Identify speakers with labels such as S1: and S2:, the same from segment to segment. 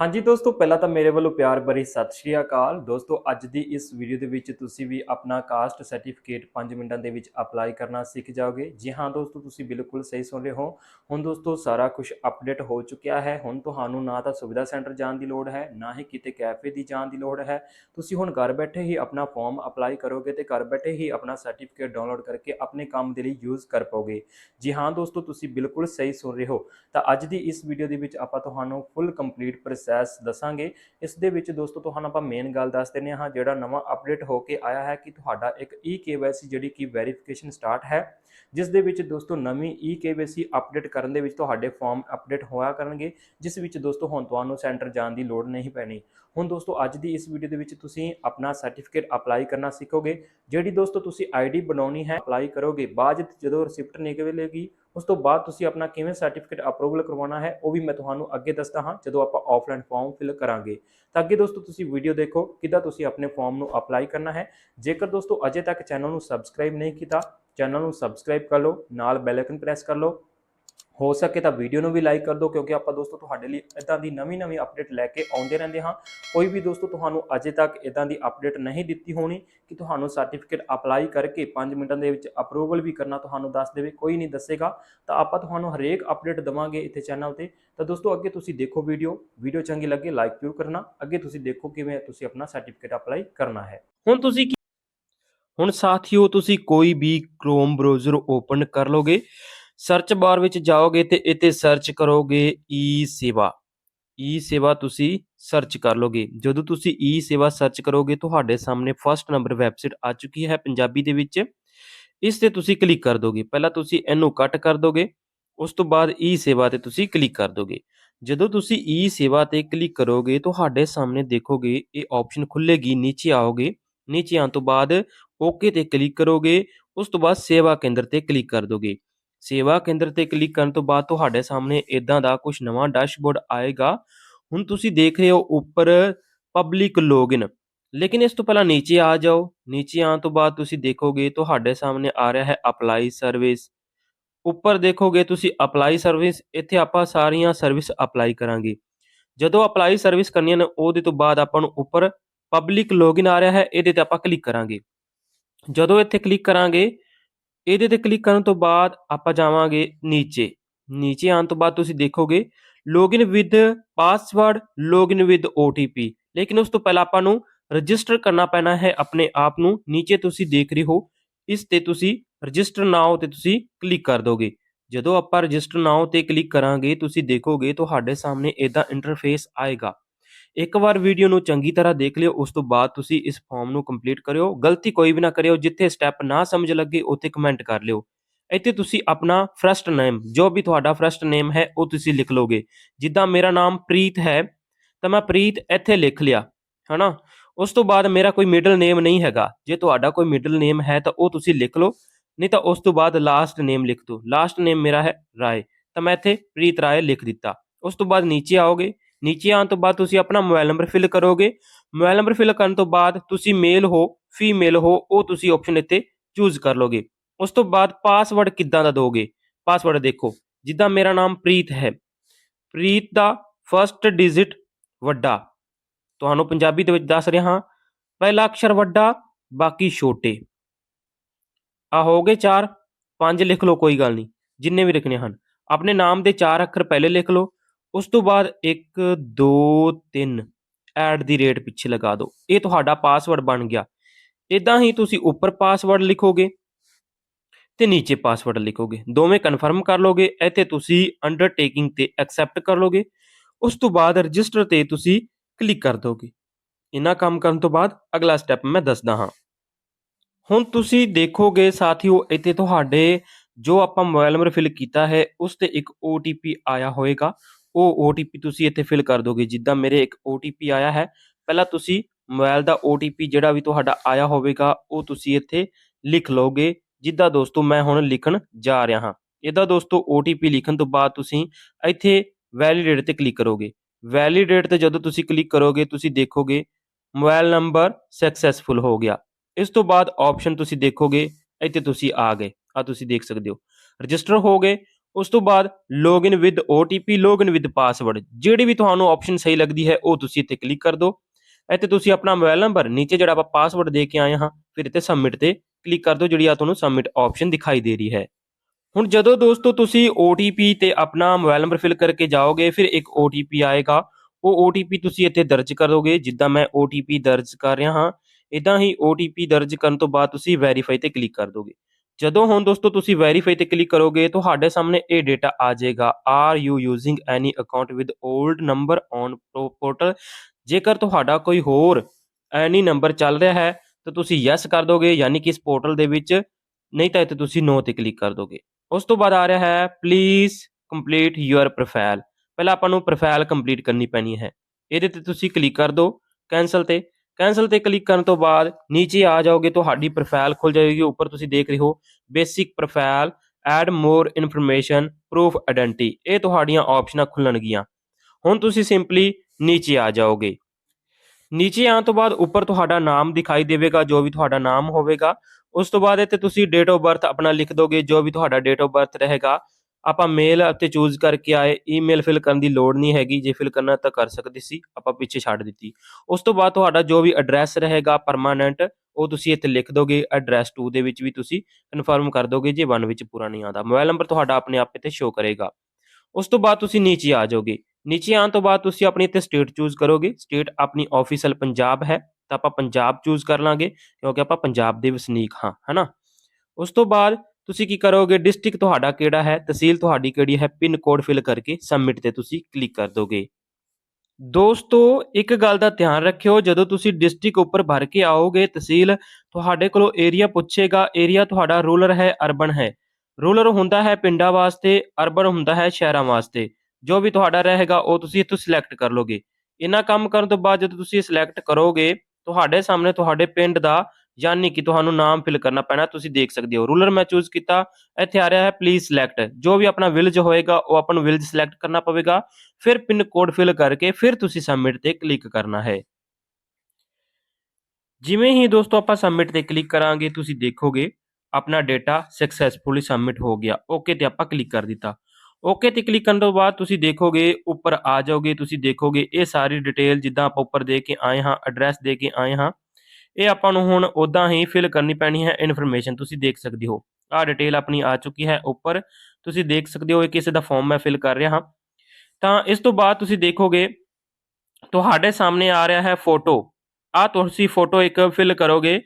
S1: ਹਾਂਜੀ ਦੋਸਤੋ, ਪਹਿਲਾਂ ਤਾਂ ਮੇਰੇ ਵੱਲੋਂ ਪਿਆਰ ਭਰੀ ਸਤਿ ਸ਼੍ਰੀ ਅਕਾਲ। ਦੋਸਤੋ, ਅੱਜ ਦੀ ਇਸ ਵੀਡੀਓ ਦੇ ਵਿੱਚ ਤੁਸੀਂ ਵੀ ਆਪਣਾ ਕਾਸਟ ਸਰਟੀਫਿਕੇਟ 5 ਮਿੰਟਾਂ ਦੇ ਵਿੱਚ ਅਪਲਾਈ ਕਰਨਾ ਸਿੱਖ ਜਾਓਗੇ। ਜੀ ਹਾਂ ਦੋਸਤੋ, ਤੁਸੀਂ ਬਿਲਕੁਲ ਸਹੀ ਸੁਣ ਰਹੇ ਹੋ। ਹੁਣ ਦੋਸਤੋ, ਸਾਰਾ ਕੁਝ ਅਪਡੇਟ ਹੋ ਚੁੱਕਿਆ ਹੈ। ਹੁਣ ਤੁਹਾਨੂੰ ਨਾ ਤਾਂ ਸੁਵਿਧਾ ਸੈਂਟਰ ਜਾਣ ਦੀ ਲੋੜ ਹੈ, ਨਾ ਹੀ ਕਿਤੇ ਕੈਫੇ ਦੀ ਜਾਣ ਦੀ ਲੋੜ ਹੈ। ਤੁਸੀਂ ਹੁਣ ਘਰ ਬੈਠੇ ਹੀ ਆਪਣਾ ਫਾਰਮ ਅਪਲਾਈ ਕਰੋਗੇ ਤੇ ਘਰ ਬੈਠੇ ਹੀ ਆਪਣਾ ਸਰਟੀਫਿਕੇਟ ਡਾਊਨਲੋਡ ਕਰਕੇ ਆਪਣੇ ਕੰਮ ਦੇ ਲਈ ਯੂਜ਼ ਕਰ ਪਾਓਗੇ। ਜੀ ਹਾਂ ਦੋਸਤੋ, ਤੁਸੀਂ ਬਿਲਕੁਲ ਸਹੀ ਸੁਣ ਰਹੇ ਹੋ। ਤਾਂ ਅੱਜ ਦੀ ਇਸ ਵੀਡੀਓ ਦੇ ਵਿੱਚ ਆਪਾਂ ਤੁਹਾਨੂੰ ਫੁੱਲ ਕੰਪਲੀਟ ਪ੍ਰੋਸੈਸ ਦੱਸਾਂਗੇ। ਇਸ ਦੇ ਵਿੱਚ ਦੋਸਤੋ ਤੁਹਾਨੂੰ ਆਪਾਂ ਮੇਨ ਗੱਲ ਦੱਸ ਦਿੰਦੇ ਹਾਂ, ਜਿਹੜਾ ਨਵਾਂ ਅਪਡੇਟ ਹੋ ਕੇ ਆਇਆ ਹੈ ਕਿ ਤੁਹਾਡਾ ਇੱਕ ਈ KYC ਜਿਹੜੀ ਕਿ ਵੈਰੀਫਿਕੇਸ਼ਨ ਸਟਾਰਟ ਹੈ, ਜਿਸ ਦੇ ਵਿੱਚ ਦੋਸਤੋ ਨਵੀਂ ਈ KYC ਅਪਡੇਟ ਕਰਨ ਦੇ ਵਿੱਚ ਤੁਹਾਡੇ ਫਾਰਮ ਅਪਡੇਟ ਹੋਇਆ ਕਰਨਗੇ, ਜਿਸ ਵਿੱਚ ਦੋਸਤੋ ਹੁਣ ਤੁਹਾਨੂੰ ਸੈਂਟਰ ਜਾਣ ਦੀ ਲੋੜ ਨਹੀਂ ਪੈਣੀ। ਹੁਣ ਦੋਸਤੋ ਅੱਜ ਦੀ ਇਸ ਵੀਡੀਓ ਦੇ ਵਿੱਚ ਤੁਸੀਂ ਆਪਣਾ ਸਰਟੀਫਿਕੇਟ ਅਪਲਾਈ ਕਰਨਾ ਸਿੱਖੋਗੇ, ਜਿਹੜੀ ਦੋਸਤੋ ਤੁਸੀਂ ਆਈਡੀ ਬਣਾਉਣੀ ਹੈ ਅਪਲਾਈ ਕਰੋਗੇ, ਬਾਅਦ 'ਚ ਜਦੋਂ ਰਿਸਿਪਟ ਨਿਕਲੇਗੀ ਉਸ ਤੋਂ ਬਾਅਦ ਤੁਸੀਂ ਆਪਣਾ ਕਿਵੇਂ ਸਰਟੀਫਿਕੇਟ ਅਪਰੂਵਲ ਕਰਵਾਉਣਾ ਹੈ, ਉਹ ਵੀ ਮੈਂ ਤੁਹਾਨੂੰ ਅੱਗੇ ਦੱਸਦਾ ਹਾਂ, ਜਦੋਂ ਆਪਾਂ ਆਫਲਾਈਨ ਫਾਰਮ ਫਿਲ ਕਰਾਂਗੇ। ਤਾਂ ਅੱਗੇ ਦੋਸਤੋ, ਤੁਸੀਂ ਵੀਡੀਓ ਦੇਖੋ ਕਿੱਦਾਂ ਤੁਸੀਂ ਆਪਣੇ ਫਾਰਮ ਨੂੰ ਅਪਲਾਈ ਕਰਨਾ ਹੈ। ਜੇਕਰ ਦੋਸਤੋ, ਅਜੇ ਤੱਕ ਚੈਨਲ ਨੂੰ ਸਬਸਕ੍ਰਾਈਬ ਨਹੀਂ ਕੀਤਾ ਚੈਨਲ ਨੂੰ ਸਬਸਕ੍ਰਾਈਬ ਕਰ ਲਓ, ਨਾਲ ਬੈਲ ਆਈਕਨ ਪ੍ਰੈਸ ਕਰ ਲਓ। ਹੋ ਸਕੇ ਤਾਂ ਵੀਡੀਓ ਨੂੰ ਵੀ ਲਾਈਕ ਕਰ ਦਿਓ, ਕਿਉਂਕਿ ਆਪਾਂ ਦੋਸਤੋ ਤੁਹਾਡੇ ਲਈ ਇਦਾਂ ਦੀ ਨਵੀਂ ਨਵੀਂ ਅਪਡੇਟ ਲੈ ਕੇ ਆਉਂਦੇ ਰਹਿੰਦੇ ਹਾਂ। ਕੋਈ ਵੀ ਦੋਸਤੋ ਤੁਹਾਨੂੰ ਅਜੇ ਤੱਕ ਇਦਾਂ ਦੀ ਅਪਡੇਟ ਨਹੀਂ ਦਿੱਤੀ ਹੋਣੀ ਕਿ ਤੁਹਾਨੂੰ ਸਰਟੀਫਿਕੇਟ ਅਪਲਾਈ ਕਰਕੇ 5 ਮਿੰਟਾਂ ਦੇ ਵਿੱਚ ਅਪਰੂਵਲ ਵੀ ਕਰਨਾ ਤੁਹਾਨੂੰ ਦੱਸ ਦੇਵੇ, ਕੋਈ ਨਹੀਂ ਦੱਸੇਗਾ। ਤਾਂ ਆਪਾਂ ਤੁਹਾਨੂੰ ਹਰੇਕ ਅਪਡੇਟ ਦਵਾਂਗੇ ਇੱਥੇ ਚੈਨਲ ਤੇ। ਤਾਂ ਦੋਸਤੋ ਅੱਗੇ ਤੁਸੀਂ ਦੇਖੋ ਵੀਡੀਓ ਵੀਡੀਓ ਚੰਗੀ ਲੱਗੇ ਲਾਈਕ ਜ਼ਰੂਰ ਕਰਨਾ। ਅੱਗੇ ਤੁਸੀਂ ਦੇਖੋ ਕਿਵੇਂ ਤੁਸੀਂ ਆਪਣਾ ਸਰਟੀਫਿਕੇਟ ਅਪਲਾਈ ਕਰਨਾ ਹੈ।
S2: ਹੁਣ ਤੁਸੀਂ ਕੀ ਹੁਣ ਸਾਥੀਓ ਤੁਸੀਂ ਕੋਈ ਵੀ ਕ੍ਰੋਮ ਬ੍ਰਾਊਜ਼ਰ ਓਪਨ ਕਰ ਲੋਗੇ। ਸਰਚ ਬਾਰ ਵਿੱਚ ਜਾਓਗੇ ਤੇ ਇੱਥੇ ਸਰਚ ਕਰੋਗੇ ਈ ਸੇਵਾ ਈ ਸੇਵਾ ਤੁਸੀਂ ਸਰਚ ਕਰ ਲੋਗੇ ਜਦੋਂ ਤੁਸੀਂ ਈ ਸੇਵਾ ਸਰਚ ਕਰੋਗੇ, ਤੁਹਾਡੇ ਸਾਹਮਣੇ ਫਸਟ ਨੰਬਰ ਵੈਬਸਾਈਟ ਆ ਚੁੱਕੀ ਹੈ ਪੰਜਾਬੀ ਦੇ ਵਿੱਚ। ਇਸ ਤੇ ਤੁਸੀਂ ਕਲਿੱਕ ਕਰ ਦੋਗੇ। ਪਹਿਲਾਂ ਤੁਸੀਂ ਇਹਨੂੰ ਕੱਟ ਕਰ ਦੋਗੇ। ਉਸ ਤੋਂ ਬਾਅਦ ਈ ਸੇਵਾ ਤੇ ਤੁਸੀਂ ਕਲਿੱਕ ਕਰ ਦੋਗੇ। ਜਦੋਂ ਤੁਸੀਂ ਈ ਸੇਵਾ ਤੇ ਕਲਿੱਕ ਕਰੋਗੇ, ਤੁਹਾਡੇ ਸਾਹਮਣੇ ਦੇਖੋਗੇ, ਇਹ ਆਪਸ਼ਨ ਖੁੱਲੇਗੀ ਨੀਚੇ ਆਓਗੇ। ਨੀਚੇ ਆਉਣ ਤੋਂ ਬਾਅਦ ਓਕੇ ਤੇ ਕਲਿੱਕ ਕਰੋਗੇ। ਉਸ ਤੋਂ ਬਾਅਦ ਸੇਵਾ ਕੇਂਦਰ ਤੇ ਕਲਿੱਕ ਕਰ ਦੋਗੇ। ਸੇਵਾ ਕੇਂਦਰ ਤੇ ਕਲਿੱਕ ਕਰਨ ਤੋਂ ਬਾਅਦ ਤੁਹਾਡੇ ਸਾਹਮਣੇ ਇਦਾਂ ਦਾ ਕੁਝ ਨਵਾਂ ਡੈਸ਼ਬੋਰਡ ਆਏਗਾ। ਹੁਣ ਤੁਸੀਂ ਦੇਖ ਰਹੇ ਹੋ ਉੱਪਰ ਪਬਲਿਕ ਲੌਗਇਨ ਲੇਕਿਨ ਇਸ ਤੋਂ ਪਹਿਲਾਂ ਨੀਚੇ ਆ ਜਾਓ। ਨੀਚੇ ਆਉਣ ਤੋਂ ਬਾਅਦ ਤੁਸੀਂ ਦੇਖੋਗੇ ਤੁਹਾਡੇ ਸਾਹਮਣੇ ਆ ਰਿਹਾ ਹੈ ਅਪਲਾਈ ਸਰਵਿਸ ਉੱਪਰ ਦੇਖੋਗੇ ਤੁਸੀਂ ਅਪਲਾਈ ਸਰਵਿਸ ਇੱਥੇ ਆਪਾਂ ਸਾਰੀਆਂ ਸਰਵਿਸ ਅਪਲਾਈ ਕਰਾਂਗੇ। ਜਦੋਂ ਅਪਲਾਈ ਸਰਵਿਸ ਕਰਨੀਆਂ ਨੇ, ਉਹਦੇ ਤੋਂ ਬਾਅਦ ਆਪਾਂ ਨੂੰ ਉੱਪਰ ਪਬਲਿਕ ਲੌਗਇਨ ਆ ਰਿਹਾ ਹੈ, ਇਹਦੇ ਤੇ ਆਪਾਂ ਕਲਿੱਕ ਕਰਾਂਗੇ। ਜਦੋਂ ਇੱਥੇ ਕਲਿੱਕ ਕਰਾਂਗੇ ਇਹਦੇ ਤੇ ਕਲਿੱਕ ਕਰਨ ਤੋਂ ਬਾਅਦ ਆਪਾਂ ਜਾਵਾਂਗੇ ਨੀਚੇ। ਨੀਚੇ ਆਉਣ ਤੋਂ ਬਾਅਦ ਤੁਸੀਂ ਦੇਖੋਗੇ login with password login with OTP ਲੇਕਿਨ ਉਸ ਤੋਂ ਪਹਿਲਾਂ ਆਪਾਂ ਨੂੰ ਰਜਿਸਟਰ ਕਰਨਾ ਪੈਣਾ ਹੈ ਆਪਣੇ ਆਪ ਨੂੰ। ਨੀਚੇ ਤੁਸੀਂ ਦੇਖ ਰਹੇ ਹੋ, ਇਸ ਤੇ ਤੁਸੀਂ ਰਜਿਸਟਰ ਨਾਓ ਤੇ ਤੁਸੀਂ ਕਲਿੱਕ ਕਰ ਦੋਗੇ। ਜਦੋਂ ਆਪਾਂ ਰਜਿਸਟਰ ਨਾਓ ਤੇ ਕਲਿੱਕ ਕਰਾਂਗੇ, ਤੁਸੀਂ ਦੇਖੋਗੇ ਤੁਹਾਡੇ ਸਾਹਮਣੇ ਇਹਦਾ ਇੰਟਰਫੇਸ ਆਏਗਾ। ਇੱਕ ਵਾਰ ਵੀਡੀਓ ਨੂੰ ਚੰਗੀ ਤਰ੍ਹਾਂ ਦੇਖ ਲਿਓ, ਉਸ ਤੋਂ ਬਾਅਦ ਤੁਸੀਂ ਇਸ ਫਾਰਮ ਨੂੰ ਕੰਪਲੀਟ ਕਰਿਓ। ਗਲਤੀ ਕੋਈ ਵੀ ਨਾ ਕਰਿਓ, ਜਿੱਥੇ ਸਟੈਪ ਨਾ ਸਮਝ ਲੱਗੇ, ਉੱਥੇ ਕਮੈਂਟ ਕਰ ਲਿਓ। ਇੱਥੇ ਤੁਸੀਂ ਆਪਣਾ ਫਰਸਟ ਨੇਮ ਜੋ ਵੀ ਤੁਹਾਡਾ ਫਰਸਟ ਨੇਮ ਹੈ, ਉਹ ਤੁਸੀਂ ਲਿਖ ਲੋਗੇ ਜਿੱਦਾਂ ਮੇਰਾ ਨਾਮ ਪ੍ਰੀਤ ਹੈ, ਤਾਂ ਮੈਂ ਪ੍ਰੀਤ ਇੱਥੇ ਲਿਖ ਲਿਆ, ਹਨਾ? ਉਸ ਤੋਂ ਬਾਅਦ ਮੇਰਾ ਕੋਈ ਮਿਡਲ ਨੇਮ ਨਹੀਂ ਹੈਗਾ। ਜੇ ਤੁਹਾਡਾ ਕੋਈ ਮਿਡਲ ਨੇਮ ਹੈ, ਤਾਂ ਉਹ ਤੁਸੀਂ ਲਿਖ ਲਓ। ਨਹੀਂ ਤਾਂ ਉਸ ਤੋਂ ਬਾਅਦ ਲਾਸਟ ਨੇਮ ਲਿਖ ਦਿਓ। ਲਾਸਟ ਨੇਮ ਮੇਰਾ ਹੈ ਰਾਏ, ਤਾਂ ਮੈਂ ਇੱਥੇ ਪ੍ਰੀਤ ਰਾਏ ਲਿਖ ਦਿੱਤਾ। ਉਸ ਤੋਂ ਬਾਅਦ ਨੀਚੇ ਆਓਗੇ ਨੀਚੇ ਆਉਣ ਤੋਂ ਬਾਅਦ ਤੁਸੀਂ ਆਪਣਾ ਮੋਬਾਈਲ ਨੰਬਰ ਫਿਲ ਕਰੋਗੇ। ਮੋਬਾਈਲ ਨੰਬਰ ਫਿਲ ਕਰਨ ਤੋਂ ਬਾਅਦ ਤੁਸੀਂ ਮੇਲ ਹੋ, ਫੀਮੇਲ ਹੋ, ਉਹ ਤੁਸੀਂ ਆਪਸ਼ਨ ਇੱਥੇ ਚੂਜ਼ ਕਰ ਲੋਗੇ। ਉਸ ਤੋਂ ਬਾਅਦ ਪਾਸਵਰਡ ਕਿੱਦਾਂ ਦਾ ਦੋਗੇ? ਪਾਸਵਰਡ ਦੇਖੋ, ਜਿੱਦਾਂ ਮੇਰਾ ਨਾਮ ਪ੍ਰੀਤ ਹੈ। ਪ੍ਰੀਤ ਦਾ ਫਰਸਟ ਡਿਜਿਟ ਵੱਡਾ। ਤੁਹਾਨੂੰ ਪੰਜਾਬੀ ਦੇ ਵਿੱਚ ਦੱਸ ਰਿਹਾ ਹਾਂ, ਪਹਿਲਾ ਅਕਸ਼ਰ ਵੱਡਾ, ਬਾਕੀ ਛੋਟੇ। ਆ ਹੋ ਗਏ 4 5 ਲਿਖ ਲਓ, ਕੋਈ ਗੱਲ ਨਹੀਂ। ਜਿੰਨੇ ਵੀ ਲਿਖਣੇ ਹਨ। ਆਪਣੇ ਨਾਮ ਦੇ 4 ਅੱਖਰ ਪਹਿਲੇ ਲਿਖ ਲਓ। ਉਸ ਤੋਂ ਬਾਅਦ 1 2 3 ਐਟ ਦੀ ਰੇਟ ਪਿੱਛੇ ਲਗਾ ਦਿਓ। ਇਹ ਤੁਹਾਡਾ ਪਾਸਵਰਡ ਬਣ ਗਿਆ। ਇਦਾਂ ਹੀ ਤੁਸੀਂ ਉੱਪਰ ਪਾਸਵਰਡ ਲਿਖੋਗੇ ਤੇ ਨੀਚੇ ਪਾਸਵਰਡ ਲਿਖੋਗੇ। ਦੋਵੇਂ ਕਨਫਰਮ ਕਰ ਲੋਗੇ, ਇੱਥੇ ਤੁਸੀਂ ਅੰਡਰਟੇਕਿੰਗ ਤੇ ਐਕਸੈਪਟ ਕਰ ਲੋਗੇ। ਉਸ ਤੋਂ ਬਾਅਦ ਰਜਿਸਟਰ ਤੇ ਤੁਸੀਂ ਕਲਿੱਕ ਕਰ ਦੋਗੇ। ਇਹਨਾਂ ਕੰਮ ਕਰਨ ਤੋਂ ਬਾਅਦ ਅਗਲਾ ਸਟੈਪ ਮੈਂ ਦੱਸਦਾ ਹਾਂ। ਹੁਣ ਤੁਸੀਂ ਦੇਖੋਗੇ ਸਾਥੀਓ, ਇੱਥੇ ਤੁਹਾਡੇ ਜੋ ਆਪਾਂ ਮੋਬਾਈਲ ਨੰਬਰ ਫਿਲ ਕੀਤਾ ਹੈ, ਉਸ ਤੇ ਇੱਕ OTP ਆਇਆ ਹੋਵੇਗਾ ਉਹ OTP ਤੁਸੀਂ ਇੱਥੇ ਫਿਲ ਕਰ ਦੋਗੇ। ਜਿੱਦਾਂ ਮੇਰੇ ਇੱਕ OTP ਆਇਆ ਹੈ, ਪਹਿਲਾਂ ਤੁਸੀਂ ਮੋਬਾਈਲ ਦਾ OTP ਜਿਹੜਾ ਵੀ ਤੁਹਾਡਾ ਆਇਆ ਹੋਵੇਗਾ, ਉਹ ਤੁਸੀਂ ਇੱਥੇ ਲਿਖ ਲਓਗੇ। ਜਿੱਦਾਂ ਦੋਸਤੋ, ਮੈਂ ਹੁਣ ਲਿਖਣ ਜਾ ਰਿਹਾ ਹਾਂ। ਇਹਦਾ ਦੋਸਤੋ OTP ਲਿਖਣ ਤੋਂ ਬਾਅਦ ਤੁਸੀਂ ਇੱਥੇ ਵੈਲੀਡੇਟ ਤੇ ਕਲਿੱਕ ਕਰੋਗੇ। ਵੈਲੀਡੇਟ ਤੇ ਜਦੋਂ ਤੁਸੀਂ ਕਲਿੱਕ ਕਰੋਗੇ, ਤੁਸੀਂ ਦੇਖੋਗੇ ਮੋਬਾਈਲ ਨੰਬਰ ਸਕਸੈਸਫੁਲ ਹੋ ਗਿਆ। ਇਸ ਤੋਂ ਬਾਅਦ ਆਪਸ਼ਨ ਤੁਸੀਂ ਦੇਖੋਗੇ, ਇੱਥੇ ਤੁਸੀਂ ਆ ਗਏ। ਆ ਤੁਸੀਂ ਦੇਖ ਸਕਦੇ ਹੋ। ਰਜਿਸਟਰ ਹੋ ਗਏ।
S1: ਉਸ ਤੋਂ ਬਾਅਦ login with OTP login with password ਜਿਹੜੀ ਵੀ ਤੁਹਾਨੂੰ ਆਪਸ਼ਨ ਸਹੀ ਲੱਗਦੀ ਹੈ, ਉਹ ਤੁਸੀਂ ਇੱਥੇ ਕਲਿੱਕ ਕਰ ਦਿਓ। ਇੱਥੇ ਤੁਸੀਂ ਆਪਣਾ ਮੋਬਾਈਲ ਨੰਬਰ ਨੀਚੇ ਜਿਹੜਾ ਆਪਾਂ ਪਾਸਵਰਡ ਦੇ ਕੇ ਆਏ ਹਾਂ, ਫਿਰ ਇੱਥੇ ਸਬਮਿਟ ਤੇ ਕਲਿੱਕ ਕਰ ਦਿਓ, ਜਿਹੜੀ ਆ ਤੁਹਾਨੂੰ ਸਬਮਿਟ ਆਪਸ਼ਨ ਦਿਖਾਈ ਦੇ ਰਹੀ ਹੈ। ਹੁਣ ਜਦੋਂ ਦੋਸਤੋ ਤੁਸੀਂ OTP ਤੇ ਆਪਣਾ ਮੋਬਾਈਲ ਨੰਬਰ ਫਿਲ ਕਰਕੇ ਜਾਓਗੇ, ਫਿਰ ਇੱਕ OTP ਆਏਗਾ। ਉਹ OTP ਤੁਸੀਂ ਇੱਥੇ ਦਰਜ ਕਰੋਗੇ ਜਿੱਦਾਂ ਮੈਂ OTP ਦਰਜ ਕਰ ਰਿਹਾ ਹਾਂ ਇਦਾਂ ਹੀ OTP ਦਰਜ ਕਰਨ ਤੋਂ ਬਾਅਦ ਤੁਸੀਂ ਵੈਰੀਫਾਈ ਤੇ ਕਲਿੱਕ ਕਰ ਦੋਗੇ। ਜਦੋਂ ਹੁਣ ਦੋਸਤੋ ਤੁਸੀਂ ਵੈਰੀਫਾਈ ਤੇ ਕਲਿੱਕ ਕਰੋਗੇ, ਤੁਹਾਡੇ ਸਾਹਮਣੇ ਇਹ ਡੇਟਾ ਆ ਜਾਏਗਾ। Are you using any account with old number on portal ਜੇਕਰ ਤੁਹਾਡਾ ਕੋਈ ਹੋਰ ਐਨੀ ਨੰਬਰ ਚੱਲ ਰਿਹਾ ਹੈ, ਤਾਂ ਤੁਸੀਂ ਯੈਸ ਕਰ ਦੋਗੇ, ਯਾਨੀ ਕਿ ਇਸ ਪੋਰਟਲ ਦੇ ਵਿੱਚ। ਨਹੀਂ ਤਾਂ ਇੱਥੇ ਤੁਸੀਂ ਨੋ ਤੇ ਕਲਿੱਕ ਕਰ ਦੋਗੇ। ਉਸ ਤੋਂ ਬਾਅਦ ਆ ਰਿਹਾ ਹੈ ਪਲੀਜ਼ ਕੰਪਲੀਟ ਯੂਅਰ ਪ੍ਰੋਫਾਈਲ ਪਹਿਲਾਂ ਆਪਾਂ ਨੂੰ ਪ੍ਰੋਫਾਈਲ ਕੰਪਲੀਟ ਕਰਨੀ ਪੈਣੀ ਹੈ। ਇਹਦੇ ਤੇ ਤੁਸੀਂ ਕਲਿੱਕ ਕਰ ਦਿਓ ਕੈਂਸਲ ਤੇ। ਕੈਂਸਲ ਤੇ ਕਲਿੱਕ ਕਰਨ ਤੋਂ ਬਾਅਦ ਨੀਚੇ ਆ ਜਾਓਗੇ, ਤੁਹਾਡੀ ਪ੍ਰੋਫਾਈਲ ਖੁੱਲ ਜਾਏਗੀ, ਉੱਪਰ ਤੁਸੀਂ ਦੇਖ ਰਹੇ ਹੋ basic profile add more information proof identity ਇਹ ਤੁਹਾਡੀਆਂ ਆਪਸ਼ਨਾਂ ਖੁੱਲਣਗੀਆਂ। ਹੁਣ ਤੁਸੀਂ ਸਿੰਪਲੀ ਨੀਚੇ ਆ ਜਾਓਗੇ। ਨੀਚੇ ਆਉਣ ਤੋਂ ਬਾਅਦ ਉੱਪਰ ਤੁਹਾਡਾ ਨਾਮ ਦਿਖਾਈ ਦੇਵੇਗਾ, ਜੋ ਵੀ ਤੁਹਾਡਾ ਨਾਮ ਹੋਵੇਗਾ। ਉਸ ਤੋਂ ਬਾਅਦ ਇੱਥੇ ਤੁਸੀਂ ਡੇਟ ਆਫ ਬਰਥ ਆਪਣਾ ਲਿਖ ਦੋਗੇ, ਜੋ ਵੀ ਤੁਹਾਡਾ ਡੇਟ ਆਫ ਬਰਥ ਰਹੇਗਾ। ਆਪਾਂ ਮੇਲ ਅਤੇ ਚੂਜ਼ ਕਰਕੇ ਆਏ ਈਮੇਲ ਫਿਲ ਕਰਨ ਦੀ ਲੋੜ ਨਹੀਂ ਹੈਗੀ, ਜੇ ਫਿਲ ਕਰਨਾ ਤਾਂ ਕਰ ਸਕਦੇ ਸੀ, ਆਪਾਂ ਪਿੱਛੇ ਛੱਡ ਦਿੱਤੀ। ਉਸ ਤੋਂ ਬਾਅਦ ਤੁਹਾਡਾ ਜੋ ਵੀ ਐਡਰੈਸ ਰਹੇਗਾ ਪਰਮਾਨੈਂਟ ਉਹ ਤੁਸੀਂ ਇੱਥੇ ਲਿਖ ਦੋਗੇ ਐਡਰੈਸ 2 ਦੇ ਵਿੱਚ ਵੀ ਤੁਸੀਂ ਕਨਫਰਮ ਕਰ ਦੋਗੇ ਜੇ 1 ਵਿੱਚ ਪੂਰਾ ਨਹੀਂ ਆਉਂਦਾ। ਮੋਬਾਈਲ ਨੰਬਰ ਤੁਹਾਡਾ ਆਪਣੇ ਆਪ ਇੱਥੇ ਸ਼ੋ ਕਰੇਗਾ। ਉਸ ਤੋਂ ਬਾਅਦ ਤੁਸੀਂ ਨੀਚੇ ਆ ਜਾਓਗੇ। ਨੀਚੇ ਆਉਣ ਤੋਂ ਬਾਅਦ ਤੁਸੀਂ ਆਪਣੀ ਇੱਥੇ ਸਟੇਟ ਚੂਜ਼ ਕਰੋਗੇ। ਸਟੇਟ ਆਪਣੀ ਆਫੀਸ਼ੀਅਲ ਪੰਜਾਬ ਹੈ, ਤਾਂ ਆਪਾਂ ਪੰਜਾਬ ਚੂਜ਼ ਕਰ ਲਾਂਗੇ, ਕਿਉਂਕਿ ਆਪਾਂ ਪੰਜਾਬ ਦੇ ਵਸਨੀਕ ਹਾਂ, ਹਨਾ? ਉਸ ਤੋਂ ਬਾਅਦ ਤੁਸੀਂ ਕੀ ਕਰੋਗੇ? ਡਿਸਟ੍ਰਿਕਟ ਤੁਹਾਡਾ ਕਿਹੜਾ ਹੈ? ਤਹਿਸੀਲ ਤੁਹਾਡੀ ਕਿਹੜੀ ਹੈ? ਪਿੰਨ ਕੋਡ ਫਿਲ ਕਰਕੇ ਸਬਮਿਟ ਤੇ ਤੁਸੀਂ ਕਲਿੱਕ ਕਰ ਦੋਗੇ। ਦੋਸਤੋ, ਇੱਕ ਗੱਲ ਦਾ ਧਿਆਨ ਰੱਖਿਓ, ਜਦੋਂ ਤੁਸੀਂ ਡਿਸਟ੍ਰਿਕਟ ਉੱਪਰ ਭਰ ਕੇ ਆਓਗੇ, ਤਹਿਸੀਲ ਤੁਹਾਡੇ ਕੋਲੋਂ ਏਰੀਆ ਪੁੱਛੇਗਾ ਏਰੀਆ ਤੁਹਾਡਾ ਰੂਰਲ ਹੈ ਅਰਬਨ ਹੈ। ਰੂਰਲ ਹੁੰਦਾ ਹੈ ਪਿੰਡਾਂ ਵਾਸਤੇ ਅਰਬਨ ਹੁੰਦਾ ਹੈ ਸ਼ਹਿਰਾਂ ਵਾਸਤੇ। ਜੋ ਵੀ ਤੁਹਾਡਾ ਰਹੇਗਾ, ਉਹ ਤੁਸੀਂ ਇੱਥੋਂ ਸਿਲੈਕਟ ਕਰ ਲੋਗੇ। ਇਹਨਾਂ ਕੰਮ ਕਰਨ ਤੋਂ ਬਾਅਦ ਜਦੋਂ ਤੁਸੀਂ ਸਿਲੈਕਟ ਕਰੋਗੇ, ਤੁਹਾਡੇ ਸਾਹਮਣੇ ਤੁਹਾਡੇ ਪਿੰਡ ਦਾ ਯਾਨੀ ਕਿ ਤੁਹਾਨੂੰ ਨਾਮ ਫਿਲ ਕਰਨਾ ਪੈਣਾ, ਤੁਸੀਂ ਦੇਖ ਸਕਦੇ ਹੋ। ਰੂਲਰ ਮੈਂ ਚੂਜ਼ ਕੀਤਾ, ਇੱਥੇ ਆ ਰਿਹਾ ਹੈ ਪਲੀਜ਼ ਸਿਲੈਕਟ ਜੋ ਵੀ ਆਪਣਾ ਵਿਲਜ਼ ਹੋਏਗਾ, ਉਹ ਆਪਾਂ ਨੂੰ ਵਿਲਜ ਸਿਲੈਕਟ ਕਰਨਾ ਪਵੇਗਾ। ਫਿਰ ਪਿੰਨ ਕੋਡ ਫਿਲ ਕਰਕੇ ਫਿਰ ਤੁਸੀਂ ਸਬਮਿਟ ਤੇ ਕਲਿੱਕ ਕਰਨਾ ਹੈ। ਜਿਵੇਂ ਹੀ ਦੋਸਤੋ ਆਪਾਂ ਸਬਮਿਟ ਤੇ ਕਲਿੱਕ ਕਰਾਂਗੇ, ਤੁਸੀਂ ਦੇਖੋਗੇ, ਆਪਣਾ ਡਾਟਾ ਸਕਸੈਸਫੁਲੀ ਸਬਮਿਟ ਹੋ ਗਿਆ। ਓਕੇ ਤੇ ਆਪਾਂ ਕਲਿੱਕ ਕਰ ਦਿੱਤਾ। ਓਕੇ ਤੇ ਕਲਿੱਕ ਕਰਨ ਤੋਂ ਬਾਅਦ ਤੁਸੀਂ ਦੇਖੋਗੇ, ਉੱਪਰ ਆ ਜਾਓਗੇ, ਤੁਸੀਂ ਦੇਖੋਗੇ ਇਹ ਸਾਰੀ ਡਿਟੇਲ ਜਿੱਦਾਂ ਆਪਾਂ ਉੱਪਰ ਦੇ ਕੇ ਆਏ ਹਾਂ ਐਡਰੈਸ ਦੇ ਕੇ ਆਏ ਹਾਂ ਇਹ ਆਪਾਂ ਨੂੰ ਹੁਣ ਉਦਾਂ ਹੀ ਫਿਲ ਕਰਨੀ ਪੈਣੀ ਹੈ ਇਨਫੋਰਮੇਸ਼ਨ ਤੁਸੀਂ ਦੇਖ ਸਕਦੇ ਹੋ। ਆਹ ਡਿਟੇਲ ਆਪਣੀ ਆ ਚੁੱਕੀ ਹੈ ਉੱਪਰ। ਤੁਸੀਂ ਦੇਖ ਸਕਦੇ ਹੋ ਇਹ ਕਿਸੇ ਦਾ ਫਾਰਮ ਮੈਂ ਫਿਲ ਕਰ ਰਿਹਾ ਹਾਂ। ਤਾਂ ਇਸ ਤੋਂ ਬਾਅਦ ਤੁਸੀਂ ਦੇਖੋਗੇ, ਤੁਹਾਡੇ ਸਾਹਮਣੇ ਆ ਰਿਹਾ ਹੈ ਫੋਟੋ ਆ ਤੁਸੀਂ ਫੋਟੋ ਇੱਕ ਫਿਲ ਕਰੋਗੇ।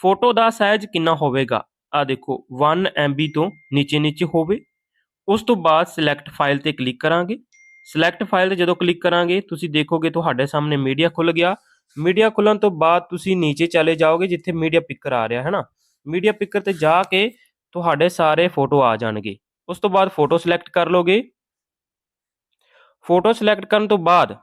S1: ਫੋਟੋ ਦਾ ਸਾਈਜ਼ ਕਿੰਨਾ ਹੋਵੇਗਾ? ਆ ਦੇਖੋ 1 MB ਤੋਂ ਨੀਚੇ ਨੀਚੇ ਹੋਵੇ। ਉਸ ਤੋਂ ਬਾਅਦ ਸਿਲੈਕਟ ਫਾਈਲ ਤੇ ਕਲਿੱਕ ਕਰਾਂਗੇ। ਸਿਲੈਕਟ ਫਾਈਲ ਤੇ ਜਦੋਂ ਕਲਿੱਕ ਕਰਾਂਗੇ, ਤੁਸੀਂ ਦੇਖੋਗੇ ਤੁਹਾਡੇ ਸਾਹਮਣੇ ਮੀਡੀਆ ਖੁੱਲ ਗਿਆ। ਮੀਡੀਆ ਖੁੱਲਣ ਤੋਂ ਬਾਅਦ ਤੁਸੀਂ ਨੀਚੇ ਚਲੇ ਜਾਓਗੇ ਜਿੱਥੇ ਮੀਡੀਆ ਪਿਕਰ ਆ ਰਿਹਾ ਹੈ ਨਾ ਮੀਡੀਆ ਪਿਕਰ ਤੇ ਜਾ ਕੇ ਤੁਹਾਡੇ ਸਾਰੇ ਫੋਟੋ ਆ ਜਾਣਗੇ। ਉਸ ਤੋਂ ਬਾਅਦ ਫੋਟੋ ਸਿਲੈਕਟ ਕਰ ਲੋਗੇ। ਫੋਟੋ ਸਿਲੈਕਟ ਕਰਨ ਤੋਂ ਬਾਅਦ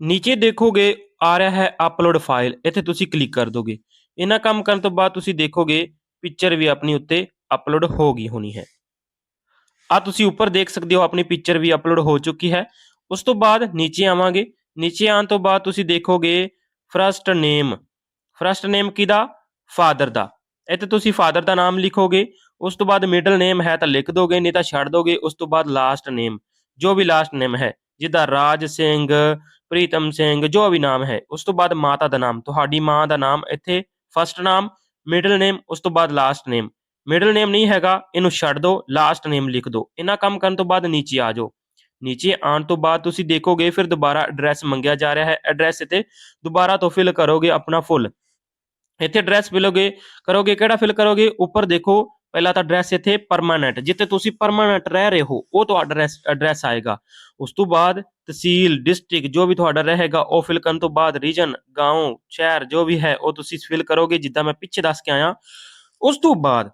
S1: ਨੀਚੇ ਦੇਖੋਗੇ, ਆ ਰਿਹਾ ਹੈ ਅਪਲੋਡ ਫਾਈਲ। ਇੱਥੇ ਤੁਸੀਂ ਕਲਿੱਕ ਕਰ ਦੋਗੇ। ਇਹਨਾਂ ਕੰਮ ਕਰਨ ਤੋਂ ਬਾਅਦ ਤੁਸੀਂ ਦੇਖੋਗੇ, ਪਿਕਚਰ ਵੀ ਆਪਣੀ ਉੱਤੇ ਅਪਲੋਡ ਹੋ ਗਈ ਹੋਣੀ ਹੈ। ਆ ਤੁਸੀਂ ਉੱਪਰ ਦੇਖ ਸਕਦੇ ਹੋ, ਆਪਣੀ ਪਿਕਚਰ ਵੀ ਅਪਲੋਡ ਹੋ ਚੁੱਕੀ ਹੈ। ਉਸ ਤੋਂ ਬਾਅਦ ਨੀਚੇ ਆਵਾਂਗੇ। ਨੀਚੇ ਆਉਣ ਤੋਂ ਬਾਅਦ ਤੁਸੀਂ ਦੇਖੋਗੇ ਫਰਸਟ ਨੇਮ ਫਰਸਟ ਨੇਮ ਕਿਹਦਾ? ਫਾਦਰ ਦਾ। ਇੱਥੇ ਤੁਸੀਂ ਫਾਦਰ ਦਾ ਨਾਮ ਲਿਖੋਗੇ। ਉਸ ਤੋਂ ਬਾਅਦ ਮਿਡਲ ਨੇਮ ਹੈ ਤਾਂ ਲਿਖ ਦੋਗੇ, ਨਹੀਂ ਤਾਂ ਛੱਡ ਦੋਗੇ। ਉਸ ਤੋਂ ਬਾਅਦ ਲਾਸਟ ਨੇਮ ਜੋ ਵੀ ਲਾਸਟ ਨੇਮ ਹੈ, ਜਿੱਦਾਂ ਰਾਜ ਸਿੰਘ, ਪ੍ਰੀਤਮ ਸਿੰਘ, ਜੋ ਵੀ ਨਾਮ ਹੈ, ਉਸ ਤੋਂ ਬਾਅਦ ਮਾਤਾ ਦਾ ਨਾਮ। ਤੁਹਾਡੀ ਮਾਂ ਦਾ ਨਾਮ ਇੱਥੇ ਫਸਟ ਨਾਮ ਮਿਡਲ ਨੇਮ ਉਸ ਤੋਂ ਬਾਅਦ ਲਾਸਟ ਨੇਮ ਮਿਡਲ ਨੇਮ ਨਹੀਂ ਹੈਗਾ ਇਹਨੂੰ ਛੱਡ ਦਿਓ ਲਾਸਟ ਨੇਮ ਲਿਖ ਦਿਓ ਇਹਨਾਂ ਕੰਮ ਕਰਨ ਤੋਂ ਬਾਅਦ ਨੀਚੇ ਆ ਜਾਓ ਨੀਚੇ ਆਉਣ ਤੋਂ ਬਾਅਦ ਤੁਸੀਂ ਦੇਖੋਗੇ ਫਿਰ ਦੁਬਾਰਾ ਐਡਰੈਸ ਮੰਗਿਆ ਜਾ ਰਿਹਾ ਹੈ ਐਡਰੈਸ ਇੱਥੇ ਦੁਬਾਰਾ ਤੋਂ ਫਿਲ ਕਰੋਗੇ ਆਪਣਾ ਫੁੱਲ ਇੱਥੇ ਐਡਰੈਸ ਫਿਲੋਗੇ ਕਰੋਗੇ ਕਿਹੜਾ ਫਿਲ ਕਰੋਗੇ ਉੱਪਰ ਦੇਖੋ ਪਹਿਲਾਂ ਤਾਂ ਐਡਰੈਸ ਇੱਥੇ ਪਰਮਾਨੈਂਟ ਜਿੱਥੇ ਤੁਸੀਂ ਪਰਮਾਨੈਂਟ ਰਹਿ ਰਹੇ ਹੋ ਉਹ ਤੁਹਾਡਾ ਐਡਰੈਸ ਐਡਰੈਸ ਆਏਗਾ ਉਸ ਤੋਂ ਬਾਅਦ ਤਹਿਸੀਲ ਡਿਸਟ੍ਰਿਕਟ ਜੋ ਵੀ ਤੁਹਾਡਾ ਰਹੇਗਾ ਉਹ ਫਿਲ ਕਰਨ ਤੋਂ ਬਾਅਦ ਰੀਜਨ گاؤں ਸ਼ਹਿਰ ਜੋ ਵੀ ਹੈ ਉਹ ਤੁਸੀਂ ਫਿਲ ਕਰੋਗੇ ਜਿੱਦਾਂ ਮੈਂ ਪਿੱਛੇ ਦੱਸ ਕੇ ਆਇਆ ਉਸ ਤੋਂ ਬਾਅਦ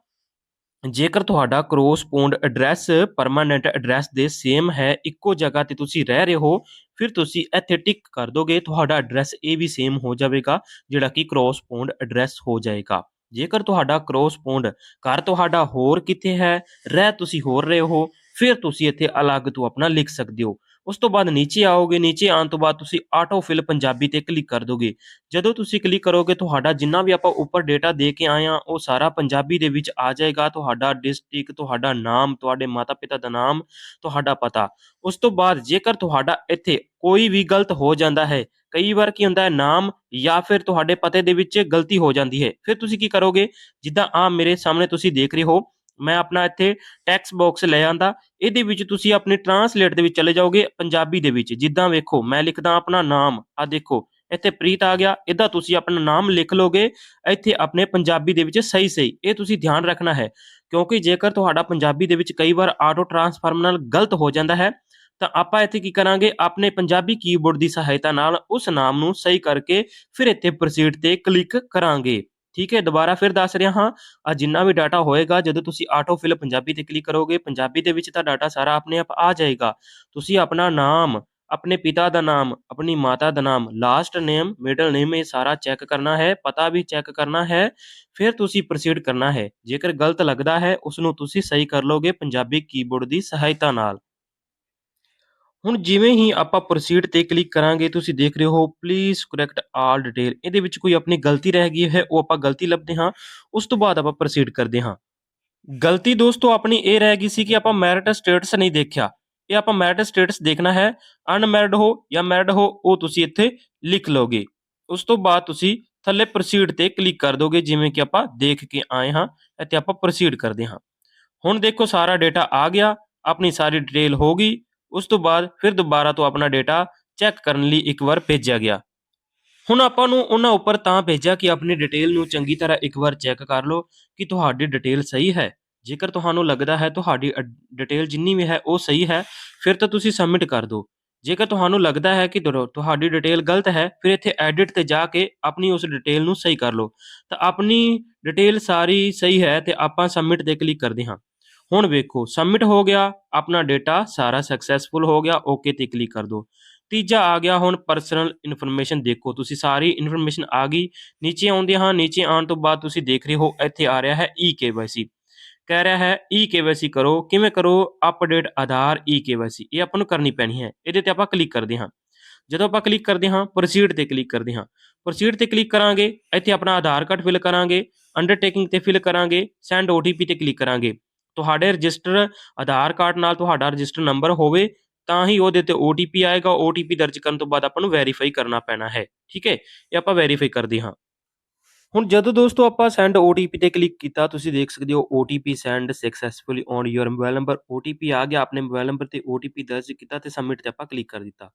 S1: ਜੇਕਰ ਤੁਹਾਡਾ ਕਰੋਸਪੌਂਡ ਐਡਰੈਸ ਪਰਮਾਨੈਂਟ ਐਡਰੈਸ ਦੇ ਸੇਮ ਹੈ, ਇੱਕੋ ਜਗ੍ਹਾ ਤੇ ਤੁਸੀਂ ਰਹਿ ਰਹੇ ਹੋ, ਫਿਰ ਤੁਸੀਂ ਇੱਥੇ ਟਿਕ ਕਰ ਦੋਗੇ, ਤੁਹਾਡਾ ਐਡਰੈਸ ਇਹ ਵੀ ਸੇਮ ਹੋ ਜਾਵੇਗਾ, ਜਿਹੜਾ ਕਿ ਕਰੋਸਪੌਂਡ ਐਡਰੈਸ ਹੋ ਜਾਏਗਾ। ਜੇਕਰ ਤੁਹਾਡਾ ਕਰੋਸਪੌਂਡ ਘਰ ਤੁਹਾਡਾ ਹੋਰ ਕਿੱਥੇ ਹੈ, ਰਹਿ ਤੁਸੀਂ ਹੋਰ ਰਹੇ ਹੋ ਫਿਰ ਤੁਸੀਂ ਇੱਥੇ ਅਲੱਗ ਤੋਂ ਆਪਣਾ ਲਿਖ ਸਕਦੇ ਹੋ। ਉਸ ਤੋਂ ਬਾਅਦ ਨੀਚੇ ਆਓਗੇ, ਨੀਚੇ ਆਉਣ ਤੋਂ ਬਾਅਦ ਤੁਸੀਂ ਆਟੋ ਫਿਲ ਪੰਜਾਬੀ ਤੇ ਕਲਿੱਕ ਕਰ ਦੋਗੇ। ਜਦੋਂ ਤੁਸੀਂ ਕਲਿੱਕ ਕਰੋਗੇ, ਤੁਹਾਡਾ ਜਿੰਨਾ ਵੀ ਆਪਾਂ ਉੱਪਰ ਡੇਟਾ ਦੇ ਕੇ ਆਏ ਆ, ਉਹ ਸਾਰਾ ਪੰਜਾਬੀ ਦੇ ਵਿੱਚ ਆ ਜਾਏਗਾ। ਤੁਹਾਡਾ ਡਿਸਟ੍ਰਿਕਟ ਤੁਹਾਡਾ ਨਾਮ, ਤੁਹਾਡੇ ਮਾਤਾ ਪਿਤਾ ਦਾ ਨਾਮ, ਤੁਹਾਡਾ ਪਤਾ। ਉਸ ਤੋਂ ਬਾਅਦ ਜੇਕਰ ਤੁਹਾਡਾ ਇੱਥੇ ਕੋਈ ਵੀ ਗਲਤ ਹੋ ਜਾਂਦਾ ਹੈ, ਕਈ ਵਾਰ ਕੀ ਹੁੰਦਾ ਹੈ, ਨਾਮ ਜਾਂ ਫਿਰ ਤੁਹਾਡੇ ਪਤੇ ਦੇ ਵਿੱਚ ਗਲਤੀ ਹੋ ਜਾਂਦੀ ਹੈ। ਫਿਰ ਤੁਸੀਂ ਕੀ ਕਰੋਗੇ? ਜਿੱਦਾਂ ਆ ਮੇਰੇ ਸਾਹਮਣੇ ਤੁਸੀਂ ਦੇਖ ਰਹੇ ਹੋ ਮੈਂ ਆਪਣਾ ਇੱਥੇ ਟੈਕਸਟ ਬਾਕਸ ਲੈ ਆਂਦਾ। ਇਹਦੇ ਵਿੱਚ ਤੁਸੀਂ ਆਪਣੀ ਟਰਾਂਸਲੇਟ ਦੇ ਵਿੱਚ ਚਲੇ ਜਾਓਗੇ ਪੰਜਾਬੀ ਦੇ ਵਿੱਚ। ਜਿੱਦਾਂ ਵੇਖੋ, ਮੈਂ ਲਿਖਦਾ ਆਪਣਾ ਨਾਮ। ਆ ਦੇਖੋ, ਇੱਥੇ ਪ੍ਰੀਤ ਆ ਗਿਆ। ਇਹਦਾ ਤੁਸੀਂ ਆਪਣਾ ਨਾਮ ਲਿਖ ਲੋਗੇ। ਇੱਥੇ ਆਪਣੇ ਪੰਜਾਬੀ ਦੇ ਵਿੱਚ ਸਹੀ ਸਹੀ। ਇਹ ਤੁਸੀਂ ਧਿਆਨ ਰੱਖਣਾ ਹੈ। ਕਿਉਂਕਿ ਜੇਕਰ ਤੁਹਾਡਾ ਪੰਜਾਬੀ ਦੇ ਵਿੱਚ ਕਈ ਵਾਰ ਆਟੋ ਟਰਾਂਸਫਾਰਮ ਨਾਲ ਗਲਤ ਹੋ ਜਾਂਦਾ ਹੈ, ਤਾਂ ਆਪਾਂ ਇੱਥੇ ਕੀ ਕਰਾਂਗੇ? ਆਪਣੇ ਪੰਜਾਬੀ ਕੀਬੋਰਡ ਦੀ ਸਹਾਇਤਾ ਨਾਲ ਉਸ ਨਾਮ ਨੂੰ ਸਹੀ ਕਰਕੇ ਫਿਰ ਇੱਥੇ ਪ੍ਰੋਸੀਡ ਤੇ ਕਲਿੱਕ ਕਰਾਂਗੇ। ਠੀਕ ਹੈ, ਦੁਬਾਰਾ ਫਿਰ ਦੱਸ ਰਿਹਾ ਹਾਂ ਆ ਜਿੰਨਾ ਵੀ ਡਾਟਾ ਹੋਏਗਾ, ਜਦੋਂ ਤੁਸੀਂ ਆਟੋ ਫਿਲ ਪੰਜਾਬੀ ਤੇ ਕਲਿੱਕ ਕਰੋਗੇ, ਪੰਜਾਬੀ ਦੇ ਵਿੱਚ ਤਾਂ ਡਾਟਾ ਸਾਰਾ ਆਪਣੇ ਆਪ ਆ ਜਾਏਗਾ। ਤੁਸੀਂ ਆਪਣਾ ਨਾਮ, ਆਪਣੇ ਪਿਤਾ ਦਾ ਨਾਮ, ਆਪਣੀ ਮਾਤਾ ਦਾ ਨਾਮ ਲਾਸਟ ਨੇਮ ਮਿਡਲ ਨੇਮ ਇਹ ਸਾਰਾ ਚੈੱਕ ਕਰਨਾ ਹੈ, ਪਤਾ ਵੀ ਚੈੱਕ ਕਰਨਾ ਹੈ, ਫਿਰ ਤੁਸੀਂ ਪ੍ਰੋਸੀਡ ਕਰਨਾ ਹੈ। ਜੇਕਰ ਗਲਤ ਲੱਗਦਾ ਹੈ ਉਸ ਨੂੰ ਤੁਸੀਂ ਸਹੀ ਕਰ ਲੋਗੇ ਪੰਜਾਬੀ ਕੀਬੋਰਡ ਦੀ ਸਹਾਇਤਾ ਨਾਲ। ਹੁਣ ਜਿਵੇਂ ਹੀ ਆਪਾਂ ਪ੍ਰੋਸੀਡ ਤੇ ਕਲਿੱਕ ਕਰਾਂਗੇ, ਤੁਸੀਂ ਦੇਖ ਰਹੇ ਹੋ ਪਲੀਜ਼ ਕਰੈਕਟ ਆਲ ਡਿਟੇਲ ਇਹਦੇ ਵਿੱਚ ਕੋਈ ਆਪਣੀ ਗਲਤੀ ਰਹਿ ਗਈ ਹੈ, ਉਹ ਆਪਾਂ ਗਲਤੀ ਲੱਭਦੇ ਹਾਂ, ਉਸ ਤੋਂ ਬਾਅਦ ਆਪਾਂ ਪ੍ਰੋਸੀਡ ਕਰਦੇ ਹਾਂ। ਗਲਤੀ ਦੋਸਤੋ, ਆਪਣੀ ਇਹ ਰਹਿ ਗਈ ਸੀ ਕਿ ਆਪਾਂ ਮੈਰਿਟ ਸਟੇਟਸ ਨਹੀਂ ਦੇਖਿਆ। ਇਹ ਆਪਾਂ ਮੈਰਿਟ ਸਟੇਟਸ ਦੇਖਣਾ ਹੈ ਅਨਮੈਰਿਡ ਹੋ ਜਾਂ ਮੈਰਿਡ ਹੋ, ਉਹ ਤੁਸੀਂ ਇੱਥੇ ਲਿਖ ਲਓਗੇ। ਉਸ ਤੋਂ ਬਾਅਦ ਤੁਸੀਂ ਥੱਲੇ ਪ੍ਰੋਸੀਡ ਤੇ ਕਲਿੱਕ ਕਰ ਦੋਗੇ, ਜਿਵੇਂ ਕਿ ਆਪਾਂ ਦੇਖ ਕੇ ਆਏ ਹਾਂ ਅਤੇ ਆਪਾਂ ਪ੍ਰੋਸੀਡ ਕਰਦੇ ਹਾਂ। ਹੁਣ ਦੇਖੋ, ਸਾਰਾ ਡੇਟਾ ਆ ਗਿਆ, ਆਪਣੀ ਸਾਰੀ ਡਿਟੇਲ ਹੋ ਗਈ। ਉਸ ਤੋਂ ਬਾਅਦ ਫਿਰ ਦੁਬਾਰਾ ਤੋਂ ਆਪਣਾ ਡੇਟਾ ਚੈੱਕ ਕਰਨ ਲਈ ਇੱਕ ਵਾਰ ਭੇਜਿਆ ਗਿਆ। ਹੁਣ ਆਪਾਂ ਨੂੰ ਉਹਨਾਂ ਉੱਪਰ ਤਾਂ ਭੇਜਿਆ ਕਿ ਆਪਣੀ ਡਿਟੇਲ ਨੂੰ ਚੰਗੀ ਤਰ੍ਹਾਂ ਇੱਕ ਵਾਰ ਚੈੱਕ ਕਰ ਲਓ ਕਿ ਤੁਹਾਡੀ ਡਿਟੇਲ ਸਹੀ ਹੈ। ਜੇਕਰ ਤੁਹਾਨੂੰ ਲੱਗਦਾ ਹੈ ਤੁਹਾਡੀ ਡਿਟੇਲ ਜਿੰਨੀ ਵੀ ਹੈ ਉਹ ਸਹੀ ਹੈ, ਫਿਰ ਤਾਂ ਤੁਸੀਂ ਸਬਮਿਟ ਕਰ ਦਿਓ। ਜੇਕਰ ਤੁਹਾਨੂੰ ਲੱਗਦਾ ਹੈ ਕਿ ਤੁਹਾ- ਤੁਹਾਡੀ ਡਿਟੇਲ ਗਲਤ ਹੈ, ਫਿਰ ਇੱਥੇ ਐਡਿਟ ਤੇ ਜਾ ਕੇ ਆਪਣੀ ਉਸ ਡਿਟੇਲ ਨੂੰ ਸਹੀ ਕਰ ਲਓ। ਤਾਂ ਆਪਣੀ ਡਿਟੇਲ ਸਾਰੀ ਸਹੀ ਹੈ ਤੇ ਆਪਾਂ ਸਬਮਿਟ ਤੇ ਕਲਿੱਕ ਕਰਦੇ ਹਾਂ। ਹੁਣ ਵੇਖੋ ਸਬਮਿਟ ਹੋ ਗਿਆ, ਆਪਣਾ ਡੇਟਾ ਸਾਰਾ ਸਕਸੈਸਫੁਲ ਹੋ ਗਿਆ ਓਕੇ ਤੇ ਕਲਿੱਕ ਕਰ ਦਿਓ। ਤੀਜਾ ਆ ਗਿਆ ਹੁਣ ਪਰਸਨਲ ਇਨਫੋਰਮੇਸ਼ਨ ਦੇਖੋ, ਤੁਸੀਂ ਸਾਰੀ ਇਨਫੋਰਮੇਸ਼ਨ ਆ ਗਈ, ਨੀਚੇ ਆਉਂਦੇ ਹਾਂ, ਨੀਚੇ ਆਉਣ ਤੋਂ ਬਾਅਦ ਤੁਸੀਂ ਦੇਖ ਰਹੇ ਹੋ, ਇੱਥੇ ਆ ਰਿਹਾ ਹੈ ਈ ਕੇਵਾਈਸੀ ਕਹਿ ਰਿਹਾ ਹੈ ਈ ਕੇਵਾਈਸੀ ਕਰੋ, ਕਿਵੇਂ ਕਰੋ? ਅਪਡੇਟ ਆਧਾਰ ਈ ਕੇਵਾਈਸੀ ਇਹ ਆਪਾਂ ਨੂੰ ਕਰਨੀ ਪੈਣੀ ਹੈ, ਇਹਦੇ ਤੇ ਆਪਾਂ ਕਲਿੱਕ ਕਰਦੇ ਹਾਂ। ਜਦੋਂ ਆਪਾਂ ਕਲਿੱਕ ਕਰਦੇ ਹਾਂ ਪ੍ਰੋਸੀਡ ਤੇ ਕਲਿੱਕ ਕਰਦੇ ਹਾਂ। ਪ੍ਰੋਸੀਡ ਤੇ ਕਲਿੱਕ ਕਰਾਂਗੇ, ਇੱਥੇ ਆਪਣਾ ਆਧਾਰ ਕਾਰਡ ਫਿਲ ਕਰਾਂਗੇ ਅੰਡਰਟੇਕਿੰਗ ਤੇ ਫਿਲ ਕਰਾਂਗੇ ਸੈਂਡ ਓਟੀਪੀ ਤੇ ਕਲਿੱਕ ਕਰਾਂਗੇ। ਤੁਹਾਡੇ ਰਜਿਸਟਰ ਆਧਾਰ ਕਾਰਡ ਨਾਲ ਤੁਹਾਡਾ ਰਜਿਸਟਰ ਨੰਬਰ ਹੋਵੇ, ਤਾਂ ਹੀ ਉਹਦੇ ਤੇ OTP ਆਏਗਾ। OTP ਦਰਜ ਕਰਨ ਤੋਂ ਬਾਅਦ ਆਪਾਂ ਨੂੰ ਵੈਰੀਫਾਈ ਕਰਨਾ ਪੈਣਾ ਹੈ। ਠੀਕ ਹੈ? ਇਹ ਆਪਾਂ ਵੈਰੀਫਾਈ ਕਰਦੇ ਹਾਂ। ਹੁਣ ਜਦੋਂ ਦੋਸਤੋ ਆਪਾਂ ਸੈਂਡ OTP ਤੇ ਕਲਿੱਕ ਕੀਤਾ, ਤੁਸੀਂ ਦੇਖ ਸਕਦੇ ਹੋ OTP send successfully on your mobile number OTP ਆ ਗਿਆ ਆਪਣੇ ਮੋਬਾਈਲ ਨੰਬਰ ਤੇ OTP ਦਰਜ ਕੀਤਾ ਤੇ ਸਬਮਿਟ ਤੇ ਆਪਾਂ ਕਲਿੱਕ ਕਰ ਦਿੱਤਾ।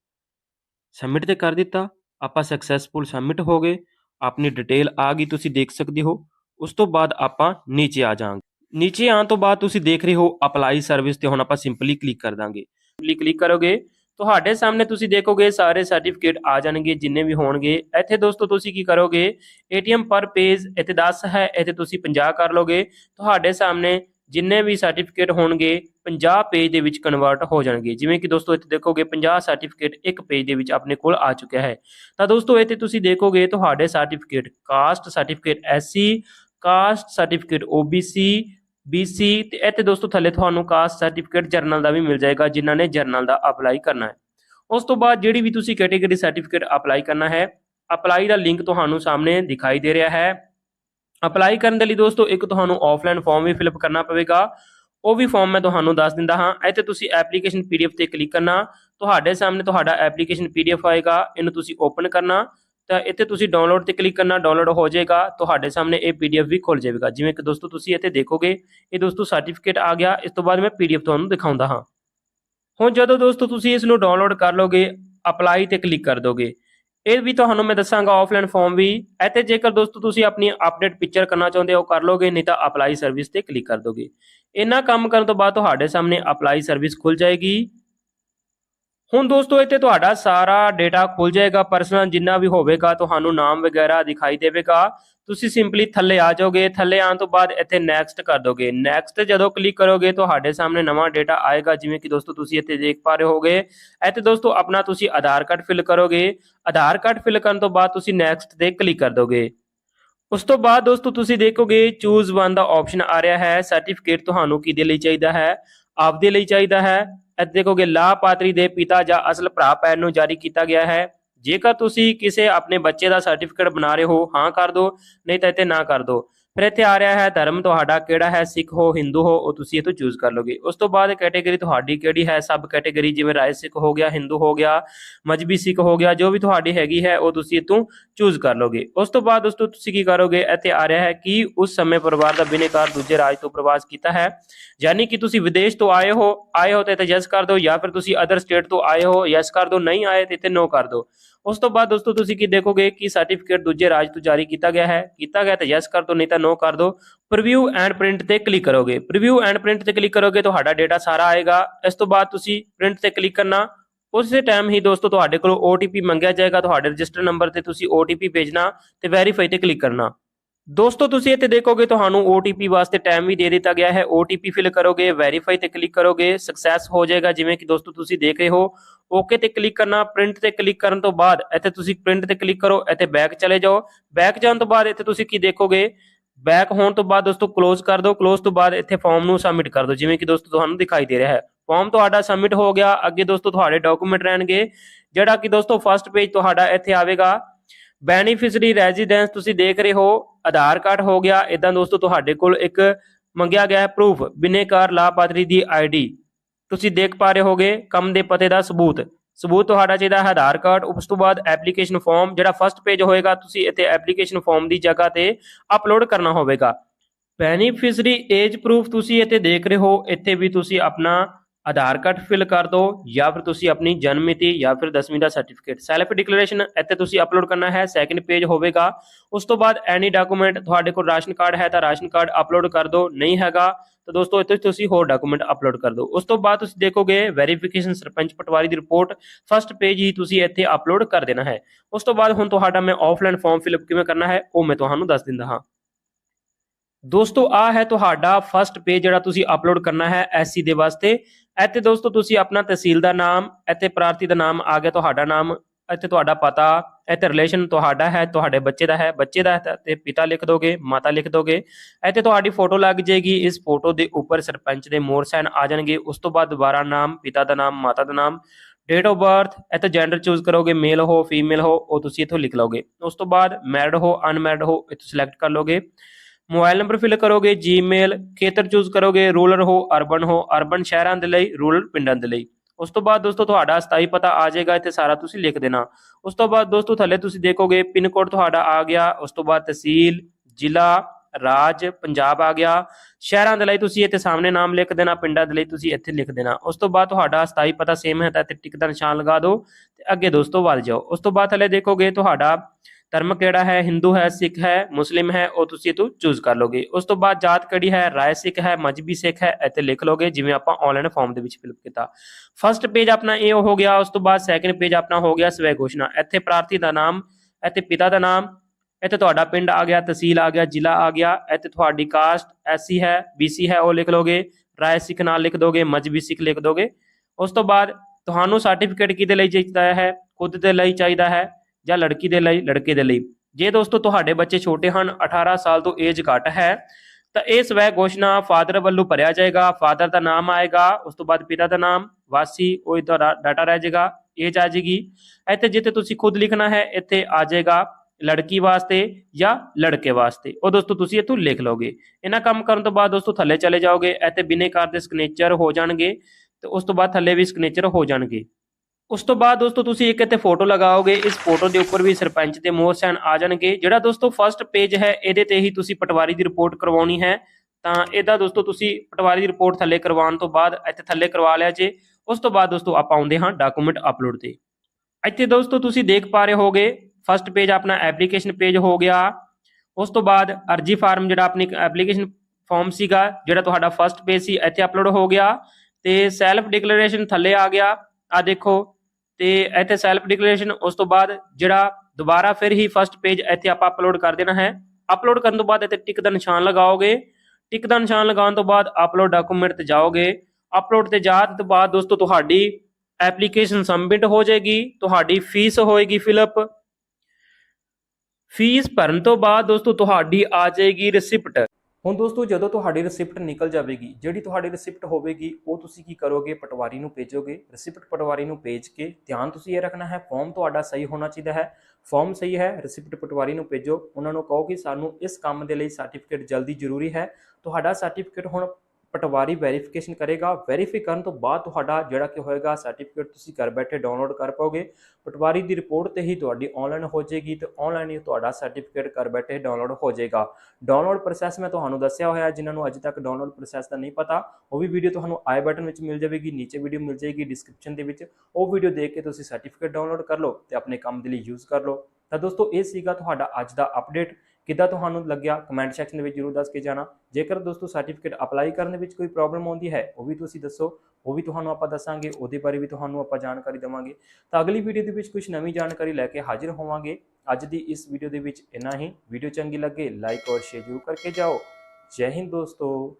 S1: ਸਬਮਿਟ ਤੇ ਕਰ ਦਿੱਤਾ, ਆਪਾਂ ਸਕਸੈਸਫੁਲ ਸਬਮਿਟ ਹੋ ਗਏ। ਆਪਣੀ ਡਿਟੇਲ ਆ ਗਈ, ਤੁਸੀਂ ਦੇਖ ਸਕਦੇ ਹੋ। ਉਸ ਤੋਂ ਬਾਅਦ ਆਪਾਂ ਨੀਚੇ ਆ ਜਾਵਾਂਗੇ। ਨੀਚੇ ਆਉਣ ਤੋਂ ਬਾਅਦ ਤੁਸੀਂ ਦੇਖ ਰਹੇ ਹੋ ਅਪਲਾਈ ਸਰਵਿਸ ਤੇ ਹੁਣ ਆਪਾਂ ਸਿੰਪਲੀ ਕਲਿੱਕ ਕਰ ਦਾਂਗੇ। ਸਿੰਪਲੀ ਕਲਿੱਕ ਕਰੋਗੇ, ਤੁਹਾਡੇ ਸਾਹਮਣੇ ਤੁਸੀਂ ਦੇਖੋਗੇ ਸਾਰੇ ਸਰਟੀਫਿਕੇਟ ਆ ਜਾਣਗੇ, ਜਿੰਨੇ ਵੀ ਹੋਣਗੇ। ਇੱਥੇ ਦੋਸਤੋ ਤੁਸੀਂ ਕੀ ਕਰੋਗੇ ATM ਪਰ ਪੇਜ ਇੱਥੇ 10 ਹੈ, ਇੱਥੇ ਤੁਸੀਂ 50 ਕਰ ਲੋਗੇ। ਤੁਹਾਡੇ ਸਾਹਮਣੇ ਜਿੰਨੇ ਵੀ ਸਰਟੀਫਿਕੇਟ ਹੋਣਗੇ 50 ਪੇਜ ਦੇ ਵਿੱਚ ਕਨਵਰਟ ਹੋ ਜਾਣਗੇ। ਜਿਵੇਂ ਕਿ ਦੋਸਤੋ ਇੱਥੇ ਦੇਖੋਗੇ 50 ਸਰਟੀਫਿਕੇਟ ਇੱਕ ਪੇਜ ਦੇ ਵਿੱਚ ਆਪਣੇ ਕੋਲ ਆ ਚੁੱਕਿਆ ਹੈ। ਤਾਂ ਦੋਸਤੋ ਇੱਥੇ ਤੁਸੀਂ ਦੇਖੋਗੇ, ਤੁਹਾਡੇ certificate caste certificate SC caste certificate OBC BC ਤੇ ਇੱਥੇ ਦੋਸਤੋ ਥੱਲੇ ਤੁਹਾਨੂੰ ਕਾਸਟ ਸਰਟੀਫਿਕੇਟ ਜਰਨਲ ਦਾ ਵੀ ਮਿਲ ਜਾਏਗਾ, ਜਿਨ੍ਹਾਂ ਨੇ ਜਰਨਲ ਦਾ ਅਪਲਾਈ ਕਰਨਾ ਹੈ। ਉਸ ਤੋਂ ਬਾਅਦ ਜਿਹੜੀ ਵੀ ਤੁਸੀਂ ਕੈਟੇਗਰੀ ਸਰਟੀਫਿਕੇਟ ਅਪਲਾਈ ਕਰਨਾ ਹੈ ਅਪਲਾਈ ਦਾ ਲਿੰਕ ਤੁਹਾਨੂੰ ਸਾਹਮਣੇ ਦਿਖਾਈ ਦੇ ਰਿਹਾ ਹੈ। ਅਪਲਾਈ ਕਰਨ ਦੇ ਲਈ ਦੋਸਤੋ ਇੱਕ ਤੁਹਾਨੂੰ ਆਫਲਾਈਨ ਫਾਰਮ ਵੀ ਫਿਲਅਪ ਕਰਨਾ ਪਵੇਗਾ। ਉਹ ਵੀ ਫਾਰਮ ਮੈਂ ਤੁਹਾਨੂੰ ਦੱਸ ਦਿੰਦਾ ਹਾਂ। ਇੱਥੇ ਤੁਸੀਂ ਐਪਲੀਕੇਸ਼ਨ ਪੀਡੀਐਫ ਤੇ ਕਲਿੱਕ ਕਰਨਾ। ਤੁਹਾਡੇ ਸਾਹਮਣੇ ਤੁਹਾਡਾ ਐਪਲੀਕੇਸ਼ਨ ਪੀਡੀਐਫ ਆਏਗਾ। ਇਹਨੂੰ ਤੁਸੀਂ ਓਪਨ ਕਰਨਾ। ਤਾਂ ਇੱਥੇ ਤੁਸੀਂ ਡਾਊਨਲੋਡ ਤੇ ਕਲਿੱਕ ਕਰਨਾ ਡਾਊਨਲੋਡ ਹੋ ਜਾਏਗਾ, ਤੁਹਾਡੇ ਸਾਹਮਣੇ ਇਹ ਪੀਡੀਐਫ ਵੀ ਖੁੱਲ ਜਾਵੇਗਾ। ਜਿਵੇਂ ਕਿ ਦੋਸਤੋ, ਤੁਸੀਂ ਇੱਥੇ ਦੇਖੋਗੇ, ਇਹ ਦੋਸਤੋ ਸਰਟੀਫਿਕੇਟ ਆ ਗਿਆ, ਇਸ ਤੋਂ ਬਾਅਦ ਮੈਂ ਪੀਡੀਐਫ ਤੁਹਾਨੂੰ ਦਿਖਾਉਂਦਾ ਹਾਂ। ਹੁਣ ਜਦੋਂ ਦੋਸਤੋ ਤੁਸੀਂ ਇਸ ਨੂੰ ਡਾਊਨਲੋਡ ਕਰ ਲੋਗੇ ਅਪਲਾਈ ਤੇ ਕਲਿੱਕ ਕਰ ਦੋਗੇ, ਇਹ ਵੀ ਤੁਹਾਨੂੰ ਮੈਂ ਦੱਸਾਂਗਾ ਆਫਲਾਈਨ ਫਾਰਮ ਵੀ। ਇੱਥੇ ਜੇਕਰ ਦੋਸਤੋ ਤੁਸੀਂ ਆਪਣੀ ਅਪਡੇਟ ਪਿਕਚਰ ਕਰਨਾ ਚਾਹੁੰਦੇ ਹੋ ਕਰ ਲੋਗੇ, ਨਹੀਂ ਤਾਂ ਅਪਲਾਈ ਸਰਵਿਸ ਤੇ ਕਲਿੱਕ ਕਰ ਦੋਗੇ। ਇਹਨਾਂ ਕੰਮ ਕਰਨ ਤੋਂ ਬਾਅਦ ਤੁਹਾਡੇ ਸਾਹਮਣੇ ਅਪਲਾਈ ਸਰਵਿਸ ਖੁੱਲ ਜਾਏਗੀ। ਹੁਣ ਦੋਸਤੋ, ਇੱਥੇ ਤੁਹਾਡਾ ਸਾਰਾ ਡੇਟਾ ਖੁੱਲ ਜਾਏਗਾ ਪਰਸਨਲ ਜਿੰਨਾ ਵੀ ਹੋਵੇਗਾ, ਤੁਹਾਨੂੰ ਨਾਮ ਵਗੈਰਾ ਦਿਖਾਈ ਦੇਵੇਗਾ। ਤੁਸੀਂ ਸਿੰਪਲੀ ਥੱਲੇ ਆ ਜਾਓਗੇ, ਥੱਲੇ ਆਉਣ ਤੋਂ ਬਾਅਦ ਇੱਥੇ ਨੈਕਸਟ ਕਰ ਦੋਗੇ। ਨੈਕਸਟ ਜਦੋਂ ਕਲਿੱਕ ਕਰੋਗੇ, ਤੁਹਾਡੇ ਸਾਹਮਣੇ ਨਵਾਂ ਡੇਟਾ ਆਏਗਾ, ਜਿਵੇਂ ਕਿ ਦੋਸਤੋ, ਤੁਸੀਂ ਇੱਥੇ ਦੇਖ ਪਾ ਰਹੇ ਹੋਗੇ। ਇੱਥੇ ਦੋਸਤੋ, ਆਪਣਾ ਤੁਸੀਂ ਆਧਾਰ ਕਾਰਡ ਫਿਲ ਕਰੋਗੇ। ਆਧਾਰ ਕਾਰਡ ਫਿਲ ਕਰਨ ਤੋਂ ਬਾਅਦ ਤੁਸੀਂ ਨੈਕਸਟ ਤੇ ਕਲਿੱਕ ਕਰ ਦੋਗੇ। ਉਸ ਤੋਂ ਬਾਅਦ ਦੋਸਤੋ, ਤੁਸੀਂ ਦੇਖੋਗੇ ਚੂਜ਼ ਵਨ ਦਾ ਆਪਸ਼ਨ ਆ ਰਿਹਾ ਹੈ। ਸਰਟੀਫਿਕੇਟ ਤੁਹਾਨੂੰ ਕਿਹਦੇ ਲਈ ਚਾਹੀਦਾ ਹੈ? ਆਪਦੇ ਲਈ ਚਾਹੀਦਾ ਹੈ।
S2: ਇੱਥੇ ਦੇਖੋਗੇ ਲਾਭਪਾਤਰੀ ਦੇ ਪਿਤਾ ਜਾਂ ਅਸਲ ਭਰਾ ਪੈਨ ਨੂੰ ਜਾਰੀ ਕੀਤਾ ਗਿਆ ਹੈ। ਜੇਕਰ ਤੁਸੀਂ ਕਿਸੇ ਆਪਣੇ ਬੱਚੇ ਦਾ ਸਰਟੀਫਿਕੇਟ ਬਣਾ ਰਹੇ ਹੋ, ਹਾਂ ਕਰ ਦਿਓ ਨਹੀਂ ਤਾਂ ਇੱਥੇ ਨਾ ਕਰ ਦਿਓ ਫਿਰ ਇੱਥੇ ਆ ਰਿਹਾ ਹੈ, ਧਰਮ ਤੁਹਾਡਾ ਕਿਹੜਾ ਹੈ, ਸਿੱਖ ਹੋ, ਹਿੰਦੂ ਹੋ, ਉਹ ਤੁਸੀਂ ਇਹ ਚੂਜ਼ ਕਰ ਲੋਗੇ ਉਸ ਤੋਂ ਬਾਅਦ ਕੈਟਾਗਰੀ ਤੁਹਾਡੀ ਕਿਹੜੀ ਹੈ, ਸਬ ਕੈਟਾਗਰੀ ਜਿਵੇਂ ਰਾਏ ਸਿੱਖ ਹੋ ਗਿਆ, ਹਿੰਦੂ ਹੋ ਗਿਆ, ਮਜਬੀ ਸਿੱਖ ਹੋ ਗਿਆ, ਜੋ ਵੀ ਤੁਹਾਡੀ ਹੈਗੀ ਹੈ, ਉਹ ਤੁਸੀਂ ਇੱਥੋਂ ਚੂਜ਼ ਕਰ ਲੋਗੇ ਉਸ ਤੋਂ ਬਾਅਦ ਉਸ ਤੋਂ ਤੁਸੀਂ ਕੀ ਕਰੋਗੇ, ਇੱਥੇ ਆ ਰਿਹਾ ਹੈ ਕਿ ਉਸ ਸਮੇਂ ਪਰਿਵਾਰ ਦਾ ਬਿਨੇਕਾਰ ਦੂਜੇ ਰਾਜ ਤੋਂ ਪ੍ਰਵਾਸ ਕੀਤਾ ਹੈ। ਯਾਨੀ ਕਿ ਤੁਸੀਂ ਵਿਦੇਸ਼ ਤੋਂ ਆਏ ਹੋ ਆਏ ਹੋ ਤੇ ਇੱਥੇ ਯੈਸ ਕਰ ਦਿਓ, ਜਾਂ ਫਿਰ ਤੁਸੀਂ ਅਦਰ ਸਟੇਟ ਤੋਂ ਆਏ ਹੋ ਯੈਸ ਕਰ ਦਿਓ, ਨਹੀਂ ਆਏ ਤੇ ਇੱਥੇ ਨੋ ਕਰ ਦਿਓ। ਉਸ ਤੋਂ ਬਾਅਦ ਦੋਸਤੋ, ਤੁਸੀਂ ਕੀ ਦੇਖੋਗੇ ਕਿ ਸਰਟੀਫਿਕੇਟ ਦੂਜੇ ਰਾਜ ਤੋਂ ਜਾਰੀ ਕੀਤਾ ਗਿਆ ਹੈ। ਕੀਤਾ ਗਿਆ ਤਾਂ ਯੈਸ ਕਰ ਦਿਓ ਨਹੀਂ ਤਾਂ ਨੋ ਕਰ ਦਿਓ ਪ੍ਰੀਵਿਊ ਐਂਡ ਪ੍ਰਿੰਟ ਤੇ ਕਲਿੱਕ ਕਰੋਗੇ। ਪ੍ਰੀਵਿਊ ਐਂਡ ਪ੍ਰਿੰਟ ਤੇ ਕਲਿੱਕ ਕਰੋਗੇ, ਤੁਹਾਡਾ ਡਾਟਾ ਸਾਰਾ ਆਏਗਾ। ਇਸ ਤੋਂ ਬਾਅਦ ਤੁਸੀਂ ਪ੍ਰਿੰਟ ਤੇ ਕਲਿੱਕ ਕਰਨਾ। ਉਸੇ ਟਾਈਮ ਹੀ ਦੋਸਤੋ, ਤੁਹਾਡੇ ਕੋਲ OTP ਮੰਗਿਆ ਜਾਏਗਾ। ਤੁਹਾਡੇ ਰਜਿਸਟਰ ਨੰਬਰ ਤੇ ਤੁਸੀਂ OTP ਭੇਜਣਾ ਤੇ ਵੈਰੀਫਾਈ ਤੇ ਕਲਿੱਕ ਕਰਨਾ। ਦੋਸਤੋ, ਤੁਸੀਂ ਇੱਥੇ ਦੇਖੋਗੇ ਤੁਹਾਨੂੰ OTP ਵਾਸਤੇ ਟਾਈਮ ਵੀ ਦੇ ਦਿੱਤਾ ਗਿਆ ਹੈ। OTP ਫਿਲ ਕਰੋਗੇ ਵੈਰੀਫਾਈ ਤੇ ਕਲਿੱਕ ਕਰੋਗੇ ਸਕਸੈਸ ਹੋ ਜਾਏਗਾ। ਜਿਵੇਂ ਕਿ ਦੋਸਤੋ, ਤੁਸੀਂ ਦੇਖ ਰਹੇ ਹੋ ਓਕੇ ਤੇ ਕਲਿੱਕ ਕਰਨਾ ਪ੍ਰਿੰਟ ਤੇ ਕਲਿੱਕ ਕਰਨ ਤੋਂ ਬਾਅਦ ਇੱਥੇ ਤੁਸੀਂ ਪ੍ਰਿੰਟ ਤੇ ਕਲਿੱਕ ਕਰੋ, ਇੱਥੇ ਬੈਕ ਚਲੇ ਜਾਓ। ਬੈਕ ਜਾਣ ਤੋਂ ਬਾਅਦ ਇੱਥੇ ਤੁਸੀਂ ਕੀ ਦੇਖੋਗੇ? ਬੈਕ ਹੋਣ ਤੋਂ ਬਾਅਦ ਦੋਸਤੋ ਕਲੋਜ਼ ਕਰ ਦਿਓ। ਕਲੋਜ਼ ਤੋਂ ਬਾਅਦ ਇੱਥੇ ਫਾਰਮ ਨੂੰ ਸਬਮਿਟ ਕਰ ਦਿਓ। ਜਿਵੇਂ ਕਿ ਦੋਸਤੋ, ਤੁਹਾਨੂੰ ਦਿਖਾਈ ਦੇ ਰਿਹਾ ਹੈ। ਫਾਰਮ ਤੁਹਾਡਾ ਸਬਮਿਟ ਹੋ ਗਿਆ। ਅੱਗੇ ਦੋਸਤੋ, ਤੁਹਾਡੇ ਡਾਕੂਮੈਂਟ ਰਹਿਣਗੇ। ਜਿਹੜਾ ਕਿ ਦੋਸਤੋ ਫਸਟ ਪੇਜ ਤੁਹਾਡਾ ਇੱਥੇ ਆਵੇਗਾ। ਬੈਨੀਫਿਸ਼ਰੀ ਰੈਜ਼ੀਡੈਂਸ ਤੁਸੀਂ ਦੇਖ ਰਹੇ ਹੋ, ਆਧਾਰ ਕਾਰਡ ਹੋ ਗਿਆ। ਇਦਾਂ ਦੋਸਤੋ, ਤੁਹਾਡੇ ਕੋਲ ਇੱਕ ਮੰਗਿਆ ਗਿਆ ਹੈ ਪ੍ਰੂਫ ਬਿਨੇਕਾਰ ਲਾਭਪਾਤਰੀ ਦੀ ਆਈਡੀ ਤੁਸੀਂ ਦੇਖ ਪਾ ਰਹੇ ਹੋਗੇ ਕੰਮ ਦੇ ਪਤੇ ਦਾ ਸਬੂਤ। ਸਬੂਤ ਤੁਹਾਡਾ ਚਾਹੀਦਾ ਹੈ ਆਧਾਰ ਕਾਰਡ, ਉਸ ਤੋਂ ਬਾਅਦ ਐਪਲੀਕੇਸ਼ਨ ਫਾਰਮ ਜਿਹੜਾ ਫਸਟ ਪੇਜ ਹੋਏਗਾ, ਤੁਸੀਂ ਇੱਥੇ ਐਪਲੀਕੇਸ਼ਨ ਫਾਰਮ ਦੀ ਜਗ੍ਹਾ ਤੇ ਅਪਲੋਡ ਕਰਨਾ ਹੋਵੇਗਾ। ਬੈਨੀਫਿਸ਼ਰੀ ਏਜ ਪ੍ਰੂਫ ਤੁਸੀਂ ਇੱਥੇ ਦੇਖ ਰਹੇ ਹੋ। ਇੱਥੇ ਵੀ ਤੁਸੀਂ ਆਪਣਾ ਆਧਾਰ ਕਾਰਡ ਫਿਲ ਕਰ ਦਿਓ ਜਾਂ ਫਿਰ ਤੁਸੀਂ ਆਪਣੀ ਜਨਮ ਮਿਤੀ ਜਾਂ ਫਿਰ 10ਵੀਂ ਦਾ ਸਰਟੀਫਿਕੇਟ ਸੈਲਫ ਡਿਕਲੇਰੇਸ਼ਨ ਇੱਥੇ ਤੁਸੀਂ ਅਪਲੋਡ ਕਰਨਾ ਹੈ ਸੈਕੰਡ ਪੇਜ ਹੋਵੇਗਾ। ਉਸ ਤੋਂ ਬਾਅਦ ਐਨੀ ਡਾਕੂਮੈਂਟ ਤੁਹਾਡੇ ਕੋਲ ਰਾਸ਼ਨ ਕਾਰਡ ਹੈ ਤਾਂ ਰਾਸ਼ਨ ਕਾਰਡ ਅਪਲੋਡ ਕਰ ਦਿਓ ਨਹੀਂ ਹੈਗਾ ਤਾਂ ਦੋਸਤੋ ਇੱਥੇ ਤੁਸੀਂ ਹੋਰ ਡਾਕੂਮੈਂਟ ਅਪਲੋਡ ਕਰ ਦਿਓ ਉਸ ਤੋਂ ਬਾਅਦ ਤੁਸੀਂ ਦੇਖੋਗੇ ਵੈਰੀਫਿਕੇਸ਼ਨ ਸਰਪੰਚ ਪਟਵਾਰੀ ਦੀ ਰਿਪੋਰਟ ਫਸਟ ਪੇਜ ਹੀ ਤੁਸੀਂ ਇੱਥੇ ਅਪਲੋਡ ਕਰ ਦੇਣਾ ਹੈ। ਉਸ ਤੋਂ ਬਾਅਦ ਹੁਣ ਤੁਹਾਡਾ ਮੈਂ ਆਫਲਾਈਨ ਫਾਰਮ ਫਿਲਅਪ ਕਿਵੇਂ ਕਰਨਾ ਹੈ, ਉਹ ਮੈਂ ਤੁਹਾਨੂੰ ਦੱਸ ਦਿੰਦਾ ਹਾਂ। ਦੋਸਤੋ ਆ ਹੈ ਤੁਹਾਡਾ ਫਸਟ ਪੇਜ ਜਿਹੜਾ ਤੁਸੀਂ ਅਪਲੋਡ ਕਰਨਾ ਹੈ ਐਸਸੀ ਦੇ ਵਾਸਤੇ। ਇੱਥੇ ਦੋਸਤੋ ਤੁਸੀਂ ਆਪਣਾ ਤਹਿਸੀਲ ਦਾ ਨਾਮ, ਇੱਥੇ ਪ੍ਰਾਰਥੀ ਦਾ ਨਾਮ ਆ ਗਿਆ ਤੁਹਾਡਾ ਨਾਮ, ਇੱਥੇ ਤੁਹਾਡਾ ਪਤਾ, ਇੱਥੇ ਰਿਲੇਸ਼ਨ ਤੁਹਾਡਾ ਹੈ, ਤੁਹਾਡੇ ਬੱਚੇ ਦਾ ਹੈ, ਬੱਚੇ ਦਾ ਹੈ ਤੇ ਪਿਤਾ ਲਿਖ ਦੋਗੇ, ਮਾਤਾ ਲਿਖ ਦੋਗੇ। ਇੱਥੇ ਤੁਹਾਡੀ ਫੋਟੋ ਲੱਗ ਜਾਏਗੀ, ਇਸ ਫੋਟੋ ਦੇ ਉੱਪਰ ਸਰਪੰਚ ਦੇ ਮੋਰ ਸਾਈਨ ਆ ਜਾਣਗੇ। ਉਸ ਤੋਂ ਬਾਅਦ ਦੁਬਾਰਾ ਨਾਮ, ਪਿਤਾ ਦਾ ਨਾਮ, ਮਾਤਾ ਦਾ ਨਾਮ ਡੇਟ ਆਫ ਬਰਥ ਇੱਥੇ ਜੈਂਡਰ ਚੂਜ਼ ਕਰੋਗੇ ਮੇਲ ਹੋ ਫੀਮੇਲ ਹੋ, ਉਹ ਤੁਸੀਂ ਇੱਥੋਂ ਲਿਖ ਲਓਗੇ। ਉਸ ਤੋਂ ਬਾਅਦ ਮੈਰਿਡ ਹੋ ਅਨਮੈਰਿਡ ਹੋ, ਇੱਥੋਂ ਸਿਲੈਕਟ ਕਰ ਲਓਗੇ। ਮੋਬਾਈਲ ਨੰਬਰ ਫਿਲ ਕਰੋਗੇ ਜੀਮੇਲ ਖੇਤਰ ਚੂਜ਼ ਕਰੋਗੇ ਰੂਰਲ ਹੋ ਅਰਬਨ ਹੋ ਅਰਬਨ ਸ਼ਹਿਰਾਂ ਦੇ ਲਈ ਰੂਰਲ ਪਿੰਡਾਂ ਦੇ ਲਈ। ਉਸ ਤੋਂ ਬਾਅਦ ਦੋਸਤੋ, ਤੁਹਾਡਾ ਸਥਾਈ ਪਤਾ ਆ ਜਾਏਗਾ, ਇੱਥੇ ਸਾਰਾ ਤੁਸੀਂ ਲਿਖ ਦੇਣਾ। ਉਸ ਤੋਂ ਬਾਅਦ ਦੋਸਤੋ, ਥੱਲੇ ਤੁਸੀਂ ਦੇਖੋਗੇ, ਪਿਨ ਕੋਡ ਤੁਹਾਡਾ ਆ ਗਿਆ। ਉਸ ਤੋਂ ਬਾਅਦ ਤਹਿਸੀਲ, ਜ਼ਿਲ੍ਹਾ, ਰਾਜ, ਪੰਜਾਬ ਆ ਗਿਆ। ਸ਼ਹਿਰਾਂ ਦੇ ਲਈ ਤੁਸੀਂ ਇੱਥੇ ਸਾਹਮਣੇ ਨਾਮ ਲਿਖ ਦੇਣਾ, ਪਿੰਡਾਂ ਦੇ ਲਈ ਤੁਸੀਂ ਇੱਥੇ ਲਿਖ ਦੇਣਾ। ਉਸ ਤੋਂ ਬਾਅਦ ਤੁਹਾਡਾ ਸਥਾਈ ਪਤਾ ਸੇਮ ਹੈ ਤਾਂ ਇੱਥੇ ਟਿਕ ਦਾ ਨਿਸ਼ਾਨ ਲਗਾ ਦਿਓ ਤੇ ਅੱਗੇ ਦੋਸਤੋ ਵੱਧ ਜਾਓ। ਉਸ ਤੋਂ ਬਾਅਦ ਥੱਲੇ ਦੇਖੋਗੇ, ਤੁਹਾਡਾ ਧਰਮ ਕਿਹੜਾ ਹੈ? ਹਿੰਦੂ ਹੈ, ਸਿੱਖ ਹੈ, ਮੁਸਲਿਮ ਹੈ, ਉਹ ਤੁਸੀਂ ਇਹ ਤੋਂ ਚੂਜ਼ ਕਰ ਲੋਗੇ ਉਸ ਤੋਂ ਬਾਅਦ ਜਾਤ ਕਿਹੜੀ ਹੈ? ਰਾਏ ਸਿੱਖ ਹੈ ਮਜਬੀ ਸਿੱਖ ਹੈ, ਇੱਥੇ ਲਿਖ ਲੋਗੇ ਜਿਵੇਂ ਆਪਾਂ ਆਨਲਾਈਨ ਫਾਰਮ ਦੇ ਵਿੱਚ ਫਿਲ ਕੀਤਾ। ਫਸਟ ਪੇਜ ਆਪਣਾ ਇਹ ਹੋ ਗਿਆ, ਉਸ ਤੋਂ ਬਾਅਦ ਸੈਕੰਡ ਪੇਜ ਆਪਣਾ ਹੋ ਗਿਆ ਸਵੈ ਘੋਸ਼ਣਾ। ਇੱਥੇ ਪ੍ਰਾਰਥੀ ਦਾ ਨਾਮ, ਇੱਥੇ ਪਿਤਾ ਦਾ ਨਾਮ, ਇੱਥੇ ਤੁਹਾਡਾ ਪਿੰਡ ਆ ਗਿਆ, ਤਹਿਸੀਲ ਆ ਗਿਆ, ਜ਼ਿਲ੍ਹਾ ਆ ਗਿਆ, ਇੱਥੇ ਤੁਹਾਡੀ ਕਾਸਟ ਐਸਸੀ ਹੈ ਬੀਸੀ ਹੈ, ਉਹ ਲਿਖ ਲੋਗੇ ਰਾਏ ਸਿੱਖ ਨਾਲ ਲਿਖ ਦੋਗੇ ਮਜਬੀ ਸਿੱਖ ਲਿਖ ਦੋਗੇ। ਉਸ ਤੋਂ ਬਾਅਦ ਤੁਹਾਨੂੰ ਸਰਟੀਫਿਕੇਟ ਕਿਤੇ ਲਈ ਚਾਹੀਦਾ ਹੈ? ਖੁਦ ਦੇ ਲਈ ਚਾਹੀਦਾ ਹੈ? ਜਾਂ ਲੜਕੀ ਦੇ ਲਈ, ਲੜਕੇ ਦੇ ਲਈ। ਜੇ ਦੋਸਤੋ ਤੁਹਾਡੇ ਬੱਚੇ ਛੋਟੇ ਹਨ 18 ਸਾਲ ਤੋਂ ਏਜ ਘੱਟ ਹੈ, ਤਾਂ ਇਹ ਸਵੈ ਘੋਸ਼ਣਾ ਫਾਦਰ ਵੱਲੋਂ ਭਰਿਆ ਜਾਏਗਾ। ਫਾਦਰ ਦਾ ਨਾਮ ਆਏਗਾ, ਉਸ ਤੋਂ ਬਾਅਦ ਪਿਤਾ ਦਾ ਨਾਮ, ਵਾਸੀ, ਉਹ ਇਹਦਾ ਡਾਟਾ ਰਹਿ ਜਾਏਗਾ ਏਜ ਆ ਜਾਏਗੀ। ਇੱਥੇ ਜਿੱਥੇ ਤੁਸੀਂ ਖੁਦ ਲਿਖਣਾ ਹੈ, ਇੱਥੇ ਆ ਜਾਏਗਾ ਲੜਕੀ ਵਾਸਤੇ ਜਾਂ ਲੜਕੇ ਵਾਸਤੇ। ਉਹ ਦੋਸਤੋ ਤੁਸੀਂ ਇੱਥੋਂ ਲਿਖ ਲਓਗੇ। ਇਹਨਾਂ ਕੰਮ ਕਰਨ ਤੋਂ ਬਾਅਦ ਦੋਸਤੋ ਥੱਲੇ ਚਲੇ ਜਾਓਗੇ, ਇੱਥੇ ਬਿਨੇਕਾਰ ਦੇ ਸਿਗਨੇਚਰ ਹੋ ਜਾਣਗੇ, ਤੇ ਉਸ ਤੋਂ ਬਾਅਦ ਥੱਲੇ ਵੀ ਸਿਗਨੇਚਰ ਹੋ ਜਾਣਗੇ। ਉਸ ਤੋਂ ਬਾਅਦ ਦੋਸਤੋ ਤੁਸੀਂ ਇੱਕ ਇੱਥੇ ਫੋਟੋ ਲਗਾਓਗੇ, ਇਸ ਫੋਟੋ ਦੇ ਉੱਪਰ ਵੀ ਸਰਪੰਚ ਤੇ ਮੋਹਰ ਸਾਈਨ ਆ ਜਾਣਗੇ। ਜਿਹੜਾ ਦੋਸਤੋ ਫਰਸਟ ਪੇਜ ਹੈ, ਇਹਦੇ ਤੇ ਹੀ ਤੁਸੀਂ ਪਟਵਾਰੀ ਦੀ ਰਿਪੋਰਟ ਕਰਵਾਉਣੀ ਹੈ। ਤਾਂ ਇਹਦਾ ਦੋਸਤੋ ਤੁਸੀਂ ਪਟਵਾਰੀ ਦੀ ਰਿਪੋਰਟ ਥੱਲੇ ਕਰਵਾਉਣ ਤੋਂ ਬਾਅਦ ਇੱਥੇ ਥੱਲੇ ਕਰਵਾ ਲਿਆ ਜੇ। ਉਸ ਤੋਂ ਬਾਅਦ ਦੋਸਤੋ ਆਪਾਂ ਆਉਂਦੇ ਹਾਂ ਡਾਕੂਮੈਂਟ ਅਪਲੋਡ ਤੇ। ਇੱਥੇ ਦੋਸਤੋ ਤੁਸੀਂ ਦੇਖ ਪਾ ਰਹੇ ਹੋਗੇ ਫਰਸਟ ਪੇਜ ਆਪਣਾ ਐਪਲੀਕੇਸ਼ਨ ਪੇਜ ਹੋ ਗਿਆ। ਉਸ ਤੋਂ ਬਾਅਦ ਅਰਜੀ ਫਾਰਮ ਜਿਹੜਾ ਆਪਣੀ ਐਪਲੀਕੇਸ਼ਨ ਫਾਰਮ ਸੀਗਾ, ਜਿਹੜਾ ਤੁਹਾਡਾ ਫਰਸਟ ਪੇਜ ਸੀ, ਇੱਥੇ ਅਪਲੋਡ ਹੋ ਗਿਆ। ਤੇ ਸੈਲਫ ਡਿਕਲੇਰੇਸ਼ਨ ਥੱਲੇ ਆ ਗਿਆ। ਆ ਦੇਖੋ, ਤੇ ਇੱਥੇ ਸੈਲਫ ਡਿਕਲੇਰੇਸ਼ਨ ਉਸ ਤੋਂ ਬਾਅਦ ਜਿਹੜਾ ਦੁਬਾਰਾ ਫਿਰ ਹੀ ਫਰਸਟ ਪੇਜ ਇੱਥੇ ਆਪਾਂ ਅਪਲੋਡ ਕਰ ਦੇਣਾ ਹੈ। ਅਪਲੋਡ ਕਰਨ ਤੋਂ ਬਾਅਦ ਇੱਥੇ ਟਿਕ ਦਾ ਨਿਸ਼ਾਨ ਲਗਾਓਗੇ। ਟਿਕ ਦਾ ਨਿਸ਼ਾਨ ਲਗਾਉਣ ਤੋਂ ਬਾਅਦ ਅਪਲੋਡ ਡਾਕੂਮੈਂਟ ਤੇ ਜਾਓਗੇ। ਅਪਲੋਡ ਤੇ ਜਾਣ ਤੋਂ ਬਾਅਦ ਦੋਸਤੋ ਤੁਹਾਡੀ ਐਪਲੀਕੇਸ਼ਨ ਸਬਮਿਟ ਹੋ ਜਾਏਗੀ, ਤੁਹਾਡੀ ਫੀਸ ਹੋਏਗੀ ਫਿਲਅਪ ਫੀਸ ਭਰਨ ਤੋਂ ਬਾਅਦ ਦੋਸਤੋ ਤੁਹਾਡੀ ਆ ਜਾਏਗੀ ਰਿਸਿਪਟ
S1: ਹੁਣ ਦੋਸਤੋ, ਜਦੋਂ ਤੁਹਾਡੀ ਰਿਸਿਪਟ ਨਿਕਲ ਜਾਵੇਗੀ, ਜਿਹੜੀ ਤੁਹਾਡੀ ਰਿਸਿਪਟ ਹੋਵੇਗੀ, ਉਹ ਤੁਸੀਂ ਕੀ ਕਰੋਗੇ? ਪਟਵਾਰੀ ਨੂੰ ਭੇਜੋਗੇ। ਰਿਸਿਪਟ ਪਟਵਾਰੀ ਨੂੰ ਭੇਜ ਕੇ ਧਿਆਨ ਤੁਸੀਂ ਇਹ ਰੱਖਣਾ ਹੈ ਫਾਰਮ ਤੁਹਾਡਾ ਸਹੀ ਹੋਣਾ ਚਾਹੀਦਾ ਹੈ। ਫਾਰਮ ਸਹੀ ਹੈ ਰਿਸਿਪਟ ਪਟਵਾਰੀ ਨੂੰ ਭੇਜੋ। ਉਹਨਾਂ ਨੂੰ ਕਹੋ ਕਿ ਸਾਨੂੰ ਇਸ ਕੰਮ ਦੇ ਲਈ ਸਰਟੀਫਿਕੇਟ ਜਲਦੀ ਜ਼ਰੂਰੀ ਹੈ। ਤੁਹਾਡਾ ਸਰਟੀਫਿਕੇਟ ਹੁਣ ਪਟਵਾਰੀ ਵੈਰੀਫਿਕੇਸ਼ਨ ਕਰੇਗਾ। ਵੈਰੀਫਾਈ ਕਰਨ ਤੋਂ ਬਾਅਦ ਤੁਹਾਡਾ ਜਿਹੜਾ ਕਿ ਹੋਏਗਾ ਸਰਟੀਫਿਕੇਟ ਤੁਸੀਂ ਘਰ ਬੈਠੇ ਡਾਊਨਲੋਡ ਕਰ ਪਾਓਗੇ। ਪਟਵਾਰੀ ਦੀ ਰਿਪੋਰਟ ਤੇ ਹੀ ਤੁਹਾਡੀ ਆਨਲਾਈਨ ਹੋ ਜਾਏਗੀ ਤੇ ਆਨਲਾਈਨ ਹੀ ਤੁਹਾਡਾ ਸਰਟੀਫਿਕੇਟ ਘਰ ਬੈਠੇ ਡਾਊਨਲੋਡ ਹੋ ਜਾਏਗਾ। ਡਾਊਨਲੋਡ ਪ੍ਰੋਸੈਸ ਮੈਂ ਤੁਹਾਨੂੰ ਦੱਸਿਆ ਹੋਇਆ, ਜਿਨ੍ਹਾਂ ਨੂੰ ਅਜੇ ਤੱਕ ਡਾਊਨਲੋਡ ਪ੍ਰੋਸੈਸ ਦਾ ਨਹੀਂ ਪਤਾ, ਉਹ ਵੀ ਵੀਡੀਓ ਤੁਹਾਨੂੰ ਆਈ ਬਟਨ ਵਿੱਚ ਮਿਲ ਜਾਵੇਗੀ, ਨੀਚੇ ਵੀਡੀਓ ਮਿਲ ਜਾਏਗੀ ਡਿਸਕ੍ਰਿਪਸ਼ਨ ਦੇ ਵਿੱਚ। ਉਹ ਵੀਡੀਓ ਦੇਖ ਕੇ ਤੁਸੀਂ ਸਰਟੀਫਿਕੇਟ ਡਾਊਨਲੋਡ ਕਰ ਲਓ ਤੇ ਆਪਣੇ ਕੰਮ ਦੇ ਲਈ ਯੂਜ਼ ਕਰ ਲਓ। ਤਾਂ ਦੋਸਤੋ, ਇਹ ਸੀਗਾ ਤੁਹਾਡਾ ਅੱਜ ਦਾ ਅਪਡੇਟ ਕਿੱਦਾਂ ਤੁਹਾਨੂੰ ਲੱਗਿਆ? ਕਮੈਂਟ ਸੈਕਸ਼ਨ ਦੇ ਵਿੱਚ ਜਰੂਰ ਦੱਸ ਕੇ ਜਾਣਾ। ਜੇਕਰ ਦੋਸਤੋ ਸਰਟੀਫਿਕੇਟ ਅਪਲਾਈ ਕਰਨ ਦੇ ਵਿੱਚ ਕੋਈ ਪ੍ਰੋਬਲਮ ਆਉਂਦੀ ਹੈ, ਉਹ ਵੀ ਤੁਸੀਂ ਦੱਸੋ। ਉਹ ਵੀ ਤੁਹਾਨੂੰ ਆਪਾਂ ਦੱਸਾਂਗੇ, ਉਹਦੇ ਬਾਰੇ ਵੀ ਤੁਹਾਨੂੰ ਆਪਾਂ ਜਾਣਕਾਰੀ ਦੇਵਾਂਗੇ। ਤਾਂ ਅਗਲੀ ਵੀਡੀਓ ਦੇ ਵਿੱਚ ਕੁਝ ਨਵੀਂ ਜਾਣਕਾਰੀ ਲੈ ਕੇ ਹਾਜ਼ਰ ਹੋਵਾਂਗੇ। ਅੱਜ ਦੀ ਇਸ ਵੀਡੀਓ ਦੇ ਵਿੱਚ ਇੰਨਾ ਹੀ। ਵੀਡੀਓ ਚੰਗੀ ਲੱਗੇ ਲਾਈਕ ਔਰ ਸ਼ੇਅਰ ਜ਼ਰੂਰ ਕਰਕੇ ਜਾਓ। ਜੈ ਹਿੰਦ ਦੋਸਤੋ।